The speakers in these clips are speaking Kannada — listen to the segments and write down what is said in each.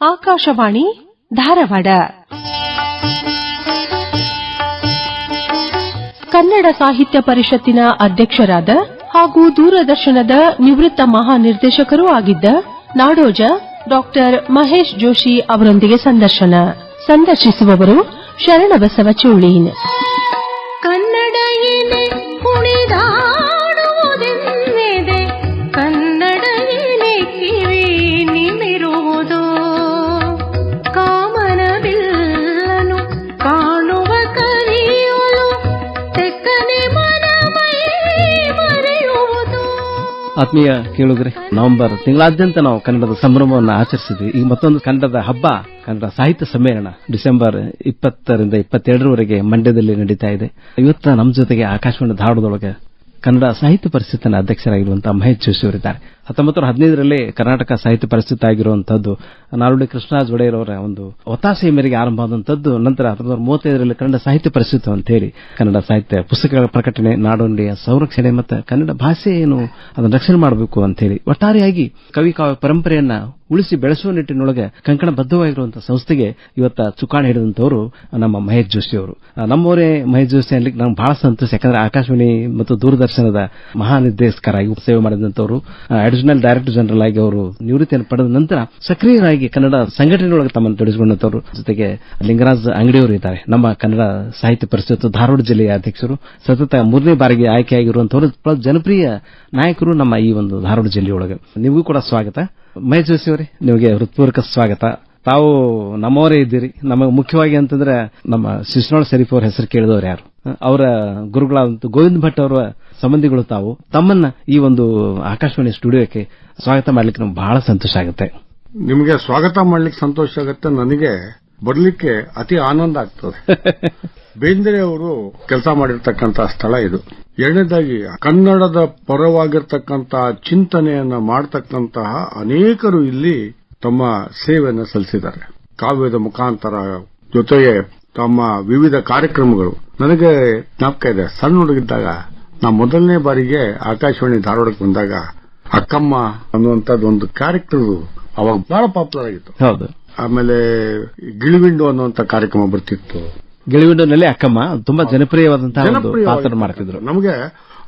ಆಕಾಶವಾಣಿ ಧಾರವಾಡ. ಕನ್ನಡ ಸಾಹಿತ್ಯ ಪರಿಷತ್ತಿನ ಅಧ್ಯಕ್ಷರಾದ ಹಾಗೂ ದೂರದರ್ಶನದ ನಿವೃತ್ತ ಮಹಾನಿರ್ದೇಶಕರೂ ಆಗಿದ್ದ ನಾಡೋಜ ಡಾಕ್ಟರ್ ಮಹೇಶ್ ಜೋಶಿ ಅವರೊಂದಿಗೆ ಸಂದರ್ಶನ. ಸಂದರ್ಶಿಸುವವರು ಶರಣಬಸವ ಚೋಳೀನ್. ಆತ್ಮೀಯ ಕೇಳುಗರೆ, ನವೆಂಬರ್ ತಿಂಗಳಾದ್ಯಂತ ನಾವು ಕನ್ನಡದ ಸಂಭ್ರಮವನ್ನು ಆಚರಿಸಿದ್ವಿ. ಈಗ ಮತ್ತೊಂದು ಕನ್ನಡದ ಹಬ್ಬ, ಕನ್ನಡ ಸಾಹಿತ್ಯ ಸಮ್ಮೇಳನ ಡಿಸೆಂಬರ್ ಇಪ್ಪತ್ತರಿಂದ ಇಪ್ಪತ್ತೆರಡರವರೆಗೆ ಮಂಡ್ಯದಲ್ಲಿ ನಡೀತಾ ಇದೆ. ಇವತ್ತು ನಮ್ಮ ಜೊತೆಗೆ ಆಕಾಶವಾಣಿ ಧಾರವಾಡದೊಳಗೆ ಕನ್ನಡ ಸಾಹಿತ್ಯ ಪರಿಷತ್ತಿನ ಅಧ್ಯಕ್ಷರಾಗಿರುವಂತಹ ಮಹೇಶ್ ಜೋಶಿ ಅವರಿದ್ದಾರೆ. ಹತ್ತೊಂಬತ್ತು ನೂರ ಹದಿನೈದರಲ್ಲಿ ಕರ್ನಾಟಕ ಸಾಹಿತ್ಯ ಪರಿಸ್ಥಿತಿ ಆಗಿರುವಂತದ್ದು ನಾಲ್ವಡಿ ಕೃಷ್ಣರಾಜ್ ಒಡೆಯರ್ ಅವರ ಒಂದು ಒತ್ತಾಸೆಯ ಮೇರೆಗೆ ಆರಂಭ ಆದಂತದ್ದು ನಂತರ ಹತ್ತೊಂಬತ್ತು ನೂರ ಮೂವತ್ತೈದರಲ್ಲಿ ಕನ್ನಡ ಸಾಹಿತ್ಯ ಪರಿಸ್ಥಿತಿ ಅಂತ ಹೇಳಿ ಕನ್ನಡ ಸಾಹಿತ್ಯ ಪುಸ್ತಕಗಳ ಪ್ರಕಟಣೆ, ನಾಡೋಂಡಿಯ ಸಂರಕ್ಷಣೆ ಮತ್ತು ಕನ್ನಡ ಭಾಷೆ ಏನು ಅದನ್ನು ರಕ್ಷಣೆ ಮಾಡಬೇಕು ಅಂತ ಹೇಳಿ ಒಟ್ಟಾರೆಯಾಗಿ ಕವಿ ಕಾವ್ಯ ಪರಂಪರೆಯನ್ನ ಉಳಿಸಿ ಬೆಳೆಸುವ ನಿಟ್ಟಿನೊಳಗೆ ಕಂಕಣ ಕಂಕಣಬದ್ಧವಾಗಿರುವಂತಹ ಸಂಸ್ಥೆಗೆ ಇವತ್ತ ಚುಕ್ಕಾಣಿ ಹಿಡಿದಂತವರು ನಮ್ಮ ಮಹೇಶ್ ಜೋಶಿ ಅವರು. ನಮ್ಮವರೇ ಮಹೇಶ್ ಜೋಶಿ ಅನ್ಲಿಕ್ಕೆ ನಂಗೆ ಬಹಳ ಸಂತೋಷ, ಯಾಕಂದ್ರೆ ಆಕಾಶವಾಣಿ ಮತ್ತು ದೂರದರ್ಶನದ ಮಹಾನಿರ್ದೇಶಕರಾಗಿ ಸೇವೆ ಮಾಡಿದಂತವರು ಅಡಿಷನಲ್ ಡೈರೆಕ್ಟರ್ ಜನರಲ್ ಆಗಿ ಅವರು ನಿವೃತ್ತಿಯನ್ನು ಪಡೆದ ನಂತರ ಸಕ್ರಿಯರಾಗಿ ಕನ್ನಡ ಸಂಘಟನೆಯೊಳಗೆ ತಮ್ಮನ್ನು ತೊಡಗಿಸಿಕೊಂಡಂತವರು ಜೊತೆಗೆ ಲಿಂಗರಾಜ್ ಅಂಗಡಿಯವರು ಇದ್ದಾರೆ. ನಮ್ಮ ಕನ್ನಡ ಸಾಹಿತ್ಯ ಪರಿಷತ್ ಧಾರವಾಡ ಜಿಲ್ಲೆಯ ಅಧ್ಯಕ್ಷರು. ಸತತ ಮೂರನೇ ಬಾರಿಗೆ ಆಯ್ಕೆಯಾಗಿರುವಂತವರು ಜನಪ್ರಿಯ ನಾಯಕರು ನಮ್ಮ ಈ ಒಂದು ಧಾರವಾಡ ಜಿಲ್ಲೆಯೊಳಗೆ. ನಿಮಗೂ ಕೂಡ ಸ್ವಾಗತ. ಮಹೇಶ್ ಜೋಶಿ ಅವರೇ, ನಿಮಗೆ ಹೃತ್ಪೂರ್ವಕ ಸ್ವಾಗತ. ತಾವು ನಮ್ಮವರೇ ಇದ್ದೀರಿ. ನಮಗೆ ಮುಖ್ಯವಾಗಿ ಅಂತಂದ್ರೆ ನಮ್ಮ ಶಿಶುನಾಳ್ ಶರೀಫ್ ಅವರ ಹೆಸರು ಕೇಳಿದವರು ಯಾರು? ಅವರ ಗುರುಗಳಾದಂತ ಗೋವಿಂದ ಭಟ್ ಅವರ ಸಂಬಂಧಿಗಳು ತಾವು ತಮ್ಮನ್ನ ಈ ಒಂದು ಆಕಾಶವಾಣಿ ಸ್ಟುಡಿಯೋಕ್ಕೆ ಸ್ವಾಗತ ಮಾಡಲಿಕ್ಕೆ ನಮ್ಗೆ ಬಹಳ ಸಂತೋಷ ಆಗುತ್ತೆ. ನಿಮಗೆ ಸ್ವಾಗತ ಮಾಡ್ಲಿಕ್ಕೆ ಸಂತೋಷ ಆಗುತ್ತೆ ನನಗೆ ಬರ್ಲಿಕ್ಕೆ ಅತಿ ಆನಂದ ಆಗ್ತದೆ. ಬೇಂದ್ರೆ ಅವರು ಕೆಲಸ ಮಾಡಿರ್ತಕ್ಕಂತ ಸ್ಥಳ ಇದು. ಎರಡನೇದಾಗಿ ಕನ್ನಡದ ಪರವಾಗಿರ್ತಕ್ಕಂತಹ ಚಿಂತನೆಯನ್ನ ಮಾಡತಕ್ಕಂತಹ ಅನೇಕರು ಇಲ್ಲಿ ತಮ್ಮ ಸೇವೆಯನ್ನು ಸಲ್ಲಿಸಿದ್ದಾರೆ. ಕಾವ್ಯದ ಮುಖಾಂತರ ಜೊತೆಗೆ ತಮ್ಮ ವಿವಿಧ ಕಾರ್ಯಕ್ರಮಗಳು. ನನಗೆ ಜ್ಞಾಪಕ ಇದೆ ಸಣ್ಣ ಹುಡುಗಿದ್ದಾಗ ನಾ ಮೊದಲನೇ ಬಾರಿಗೆ ಆಕಾಶವಾಣಿ ಧಾರವಾಡಕ್ಕೆ ಬಂದಾಗ ಅಕ್ಕಮ್ಮ ಅನ್ನುವಂಥದ್ದು ಒಂದು ಕ್ಯಾರೆಕ್ಟರ್ ಅವಾಗ ಬಹಳ ಪಾಪ್ಯುಲರ್ ಆಗಿತ್ತು. ಹೌದು. ಆಮೇಲೆ ಗಿಳಿವಿಂಡು ಅನ್ನುವಂತ ಕಾರ್ಯಕ್ರಮ ಬರ್ತಿತ್ತು. ಗಿಳಿವಿಂಡನಲ್ಲಿ ಅಕ್ಕಮ್ಮ ತುಂಬಾ ಜನಪ್ರಿಯವಾದಂತಹ ಪಾತ್ರ ಮಾಡ್ತಿದ್ರು. ನಮಗೆ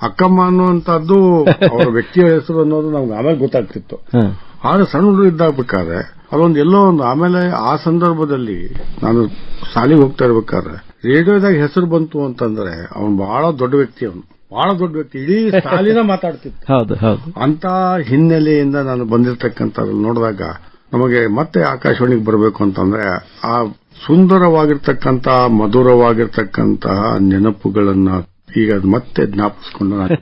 ಅಕ್ಕಮ್ಮ ಅನ್ನುವಂಥದ್ದು ಅವರ ವ್ಯಕ್ತಿಯ ಹೆಸರು ಅನ್ನೋದು ನಮ್ಗೆ ಆಮೇಲೆ ಗೊತ್ತಾಗ್ತಿತ್ತು. ಆದ್ರೆ ಸಣ್ಣ ಹುಡುಗ ಇದ್ದಾಗಬೇಕಾದ್ರೆ ಅದೊಂದು ಎಲ್ಲೋ ಒಂದು ಆಮೇಲೆ ಆ ಸಂದರ್ಭದಲ್ಲಿ ನಾನು ಶಾಲೆಗೆ ಹೋಗ್ತಾ ಇರ್ಬೇಕಾದ್ರೆ ರೇಡಿಯೋದಾಗ ಹೆಸರು ಬಂತು ಅಂತಂದ್ರೆ ಅವನು ಬಹಳ ದೊಡ್ಡ ವ್ಯಕ್ತಿ ಅವನು. ಬಹಳ ದೊಡ್ಡ ವ್ಯಕ್ತಿ. ಇಡೀ ಶಾಲಿನ ಮಾತಾಡ್ತಿತ್ತು. ಅಂತ ಹಿನ್ನೆಲೆಯಿಂದ ನಾನು ಬಂದಿರತಕ್ಕಂಥ ನೋಡಿದಾಗ ನಮಗೆ ಮತ್ತೆ ಆಕಾಶವಾಣಿಗೆ ಬರಬೇಕು ಅಂತಂದ್ರೆ ಆ ಸುಂದರವಾಗಿರ್ತಕ್ಕಂಥ ಮಧುರವಾಗಿರ್ತಕ್ಕಂತಹ ನೆನಪುಗಳನ್ನ ಈಗ ಮತ್ತೆ ಜ್ಞಾಪಿಸ್ಕೊಂಡು ನಾನು.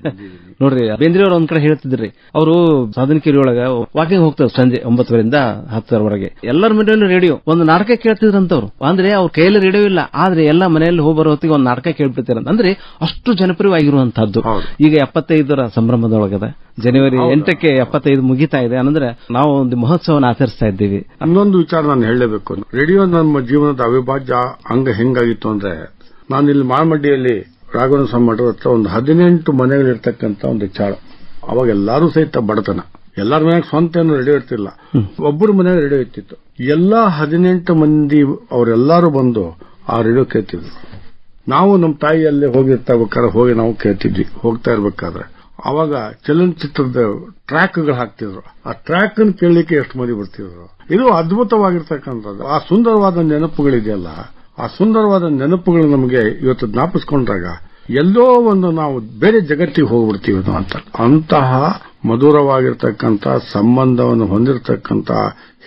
ನೋಡ್ರಿ ಬೇಂದ್ರೆ ಅವ್ರು ಒಂದ್ ಕಡೆ ಹೇಳ್ತಿದ್ರಿ ಅವರು ಸಾಧನಕೇರಿ ಒಳಗ ವಾಕಿಂಗ್ ಹೋಗ್ತಾರೆ ಸಂಜೆ ಒಂಬತ್ತುವರಿಂದ ಹತ್ತರವರೆಗೆ ಎಲ್ಲರ ಮನೆಯಲ್ಲೂ ರೇಡಿಯೋ ಒಂದು ನಾಟಕ ಕೇಳ್ತಿದ್ರಂತವ್ರು. ಅಂದ್ರೆ ಅವ್ರ ಕೈಯಲ್ಲಿ ರೇಡಿಯೋ ಇಲ್ಲ ಆದ್ರೆ ಎಲ್ಲ ಮನೆಯಲ್ಲಿ ಹೋಗಿ ಬರೋ ಹೊತ್ತಿಗೆ ಒಂದು ನಾಟಕ ಕೇಳ್ಬಿಡ್ತಾರೆ ಅಂದ್ರೆ ಅಷ್ಟು ಜನಪ್ರಿಯವಾಗಿರುವಂತಹದ್ದು. ಹೌದು. ಈಗ ಎಪ್ಪತ್ತೈದರ ಸಂಭ್ರಮದೊಳಗದ ಜನವರಿ ಎಂಟಕ್ಕೆ ಎಪ್ಪತ್ತೈದು ಮುಗಿತಾ ಇದೆ. ಅಂದ್ರೆ ನಾವು ಒಂದು ಮಹೋತ್ಸವನ ಆಚರಿಸ್ತಾ ಇದ್ದೀವಿ. ಇನ್ನೊಂದು ವಿಚಾರ ನಾನು ಹೇಳಲೇಬೇಕು. ರೇಡಿಯೋ ನಮ್ಮ ಜೀವನದ ಅವಿಭಾಜ್ಯ ಅಂಗ ಹೆಂಗಾಗಿತ್ತು ಅಂದ್ರೆ ನಾನು ಇಲ್ಲಿ ಮಾಳಮಡ್ಡಿಯಲ್ಲಿ ರಾಘವನ ಸ್ವಾಮಿ ಹತ್ರ ಒಂದು ಹದಿನೆಂಟು ಮನೆಗಳಿರ್ತಕ್ಕಂಥ ಒಂದು ಚಾಳ. ಅವಾಗ ಎಲ್ಲರೂ ಸಹಿತ ಬಡತನ. ಎಲ್ಲರ ಮನೆಯಾಗ ಸ್ವಂತ ಏನು ರೆಡಿ ಇರ್ತಿಲ್ಲ ಒಬ್ಬರ ಮನೆಯಾಗ ರೆಡಿ ಇರ್ತಿತ್ತು. ಎಲ್ಲಾ ಹದಿನೆಂಟು ಮಂದಿ ಅವರೆಲ್ಲರೂ ಬಂದು ಆ ರೇಡಿಯೋ ಕೇಳ್ತಿದ್ರು. ನಾವು ನಮ್ಮ ತಾಯಿಯಲ್ಲೇ ಹೋಗಿರ್ತಾ ಇರ್ಬೇಕಾದ್ರೆ ಹೋಗಿ ನಾವು ಕೇಳ್ತಿದ್ವಿ. ಹೋಗ್ತಾ ಇರ್ಬೇಕಾದ್ರೆ. ಅವಾಗ ಚಲನಚಿತ್ರದ ಟ್ರ್ಯಾಕ್ಗಳು ಹಾಕ್ತಿದ್ರು. ಆ ಟ್ರ್ಯಾಕ್ ಅನ್ನು ಕೇಳಲಿಕ್ಕೆ ಎಷ್ಟು ಮಂದಿ ಬರ್ತಿದ್ರು? ಇದು ಅದ್ಭುತವಾಗಿರ್ತಕ್ಕಂಥದ್ದು. ಆ ಸುಂದರವಾದ ನೆನಪುಗಳಿದೆಯಲ್ಲ ಆ ಸುಂದರವಾದ ನೆನಪುಗಳು ನಮಗೆ ಇವತ್ತು ಜ್ಞಾಪಿಸ್ಕೊಂಡ್ರಾಗ ಎಲ್ಲೋ ಒಂದು ನಾವು ಬೇರೆ ಜಗತ್ತಿಗೆ ಹೋಗ್ಬಿಡ್ತೀವಿ ಅಂತ. ಅಂತಹ ಮಧುರವಾಗಿರ್ತಕ್ಕಂಥ ಸಂಬಂಧವನ್ನು ಹೊಂದಿರತಕ್ಕಂಥ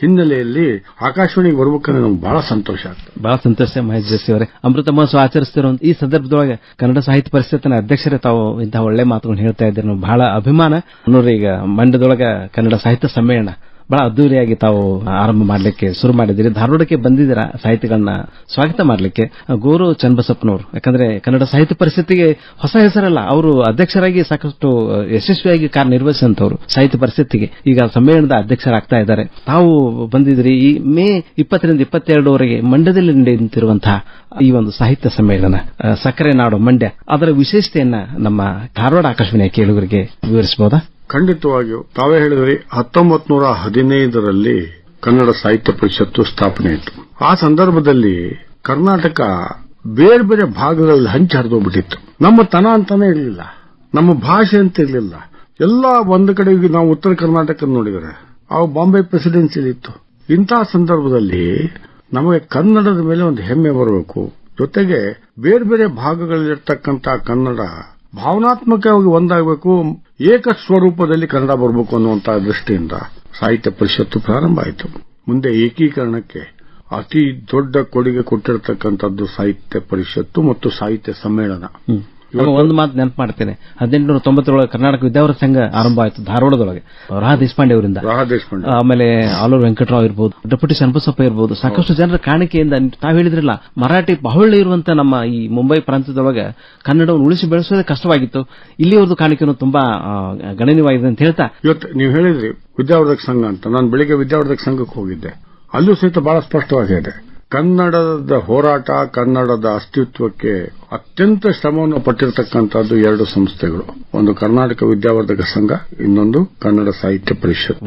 ಹಿನ್ನೆಲೆಯಲ್ಲಿ ಆಕಾಶವಾಣಿಗೆ ಬರ್ಬೇಕಂದ್ರೆ ನಮ್ಗೆ ಬಹಳ ಸಂತೋಷ ಆಗ್ತದೆ. ಬಹಳ ಸಂತೋಷ ಮಹೇಶ್ ಜೋಶಿ ಅವರೇ. ಅಮೃತ ಮಹೋತ್ಸವ ಆಚರಿಸ್ತಿರೋ ಈ ಸಂದರ್ಭದೊಳಗೆ ಕನ್ನಡ ಸಾಹಿತ್ಯ ಪರಿಷತ್ತಿನ ಅಧ್ಯಕ್ಷರೇ ತಾವು ಇಂತಹ ಒಳ್ಳೆ ಮಾತುಗಳನ್ನು ಹೇಳ್ತಾ ಇದ್ದೀರಿ ಬಹಳ ಅಭಿಮಾನ. ನೋಡ್ರಿ ಈಗ ಮಂಡ್ಯದೊಳಗ ಕನ್ನಡ ಸಾಹಿತ್ಯ ಸಮ್ಮೇಳನ ಬಹಳ ಅದ್ದೂರಿಯಾಗಿ ತಾವು ಆರಂಭ ಮಾಡಲಿಕ್ಕೆ ಶುರು ಮಾಡಿದ್ದೀರಿ. ಧಾರವಾಡಕ್ಕೆ ಬಂದಿದ್ದೀರಾ ಸಾಹಿತಿಗಳನ್ನ? ಸ್ವಾಗತ ಮಾಡಲಿಕ್ಕೆ. ಗೋರು ಚನ್ನಬಸಪ್ಪನವರು. ಯಾಕಂದ್ರೆ ಕನ್ನಡ ಸಾಹಿತ್ಯ ಪರಿಸ್ಥಿತಿಗೆ ಹೊಸ ಹೆಸರಲ್ಲ, ಅವರು ಅಧ್ಯಕ್ಷರಾಗಿ ಸಾಕಷ್ಟು ಯಶಸ್ವಿಯಾಗಿ ಕಾರ್ಯನಿರ್ವಹಿಸಿದಂತವರು ಸಾಹಿತ್ಯ ಪರಿಷತ್ತಿಗೆ. ಈಗ ಸಮ್ಮೇಳನದ ಅಧ್ಯಕ್ಷರಾಗ್ತಾ ಇದ್ದಾರೆ. ತಾವು ಬಂದಿದ್ರಿ ಈ ಮೇ ಇಪ್ಪತ್ತರಿಂದ ಇಪ್ಪತ್ತೆರಡುವರೆಗೆ ಮಂಡ್ಯದಲ್ಲಿ ನಡೆಯುತ್ತಿರುವಂತಹ ಈ ಒಂದು ಸಾಹಿತ್ಯ ಸಮ್ಮೇಳನ ಸಕ್ಕರೆ ನಾಡು ಮಂಡ್ಯ. ಅದರ ವಿಶೇಷತೆಯನ್ನ ನಮ್ಮ ಧಾರವಾಡ ಆಕಾಶವಾಣಿಯ ಕೇಳುಗರಿಗೆ ವಿವರಿಸಬಹುದಾ? ಖಂಡಿತವಾಗಿಯೂ ತಾವೇ ಹೇಳಿದ್ರಿ ಹತ್ತೊಂಬತ್ ನೂರ ಹದಿನೈದರಲ್ಲಿ ಕನ್ನಡ ಸಾಹಿತ್ಯ ಪರಿಷತ್ತು ಸ್ಥಾಪನೆ ಆಯಿತು. ಆ ಸಂದರ್ಭದಲ್ಲಿ ಕರ್ನಾಟಕ ಬೇರೆ ಬೇರೆ ಭಾಗಗಳಲ್ಲಿ ಹಂಚಿ ಹರಿದೋಗ್ಬಿಟ್ಟಿತ್ತು. ನಮ್ಮ ತನ ಅಂತಾನೆ ಇರಲಿಲ್ಲ. ನಮ್ಮ ಭಾಷೆ ಅಂತ ಇರಲಿಲ್ಲ. ಎಲ್ಲ ಒಂದು ಕಡೆ ನಾವು ಉತ್ತರ ಕರ್ನಾಟಕ ನೋಡಿದರೆ ಅವು ಬಾಂಬೆ ಪ್ರೆಸಿಡೆನ್ಸಿ ಇತ್ತು ಇಂತಹ ಸಂದರ್ಭದಲ್ಲಿ ನಮಗೆ ಕನ್ನಡದ ಮೇಲೆ ಒಂದು ಹೆಮ್ಮೆ ಬರಬೇಕು. ಜೊತೆಗೆ ಬೇರೆ ಬೇರೆ ಭಾಗಗಳಲ್ಲಿರ್ತಕ್ಕಂಥ ಕನ್ನಡ ಭಾವನಾತ್ಮಕವಾಗಿ ಒಂದಾಗಬೇಕು, ಏಕ ಸ್ವರೂಪದಲ್ಲಿ ಕನ್ನಡ ಬರಬೇಕು ಅನ್ನುವಂತಹ ದೃಷ್ಟಿಯಿಂದ ಸಾಹಿತ್ಯ ಪರಿಷತ್ತು ಪ್ರಾರಂಭ ಆಯಿತು. ಮುಂದೆ ಏಕೀಕರಣಕ್ಕೆ ಅತಿ ದೊಡ್ಡ ಕೊಡುಗೆ ಕೊಟ್ಟಿರತಕ್ಕಂಥದ್ದು ಸಾಹಿತ್ಯ ಪರಿಷತ್ತು ಮತ್ತು ಸಾಹಿತ್ಯ ಸಮ್ಮೇಳನ. ಒಂದು ಮಾತು ನೆನಪು ಮಾಡ್ತೇನೆ. ಹದಿನೆಂಟುನೂರ ತೊಂಬತ್ತರೊಳಗೆ ಕರ್ನಾಟಕ ವಿದ್ಯಾವರ ಸಂಘ ಆರಂಭ ಆಯಿತು ಧಾರವಾಡದೊಳಗೆ. ರಾ ದೇಶಪಾಂಡೆ ಅವರಿಂದ. ರಾಹ ದೇಶಪಾಂಡೆ. ಆಮೇಲೆ ಆಲೂರು ವೆಂಕಟರಾವ್ ಇರ್ಬೋದು ಡೆಪ್ಯೂಟಿ ಶರಣಬಸಪ್ಪ ಇರ್ಬೋದು ಸಾಕಷ್ಟು ಜನರ ಕಾಣಿಕೆಯಿಂದ ತಾವು ಹೇಳಿದ್ರಲ್ಲ ಮರಾಠಿ ಬಾಹುಳ್ಯ ಇರುವಂತ ನಮ್ಮ ಈ ಮುಂಬೈ ಪ್ರಾಂತ್ಯದೊಳಗೆ ಕನ್ನಡವನ್ನು ಉಳಿಸಿ ಬೆಳೆಸೋದೇ ಕಷ್ಟವಾಗಿತ್ತು. ಇಲ್ಲಿಯವ್ರದ್ದು ಕಾಣಿಕೆಯನ್ನು ತುಂಬಾ ಗಣನೀಯವಾಗಿದೆ ಅಂತ ಹೇಳ್ತಾ. ಇವತ್ತು ನೀವು ಹೇಳಿದ್ರಿ ವಿದ್ಯಾವರ್ಧಕ ಸಂಘ ಅಂತ. ನಾನು ಬೆಳಿಗ್ಗೆ ವಿದ್ಯಾವರ್ಧಕ ಸಂಘಕ್ಕೆ ಹೋಗಿದ್ದೆ. ಅಲ್ಲೂ ಸಹಿತ ಬಹಳ ಸ್ಪಷ್ಟವಾಗಿದೆ. ಕನ್ನಡದ ಹೋರಾಟ ಕನ್ನಡದ ಅಸ್ತಿತ್ವಕ್ಕೆ ಅತ್ಯಂತ ಶ್ರಮವನ್ನು ಪಟ್ಟಿರತಕ್ಕಂಥದ್ದು ಎರಡು ಸಂಸ್ಥೆಗಳು. ಒಂದು ಕರ್ನಾಟಕ ವಿದ್ಯಾವರ್ಧಕ ಸಂಘ ಇನ್ನೊಂದು ಕನ್ನಡ ಸಾಹಿತ್ಯ ಪರಿಷತ್.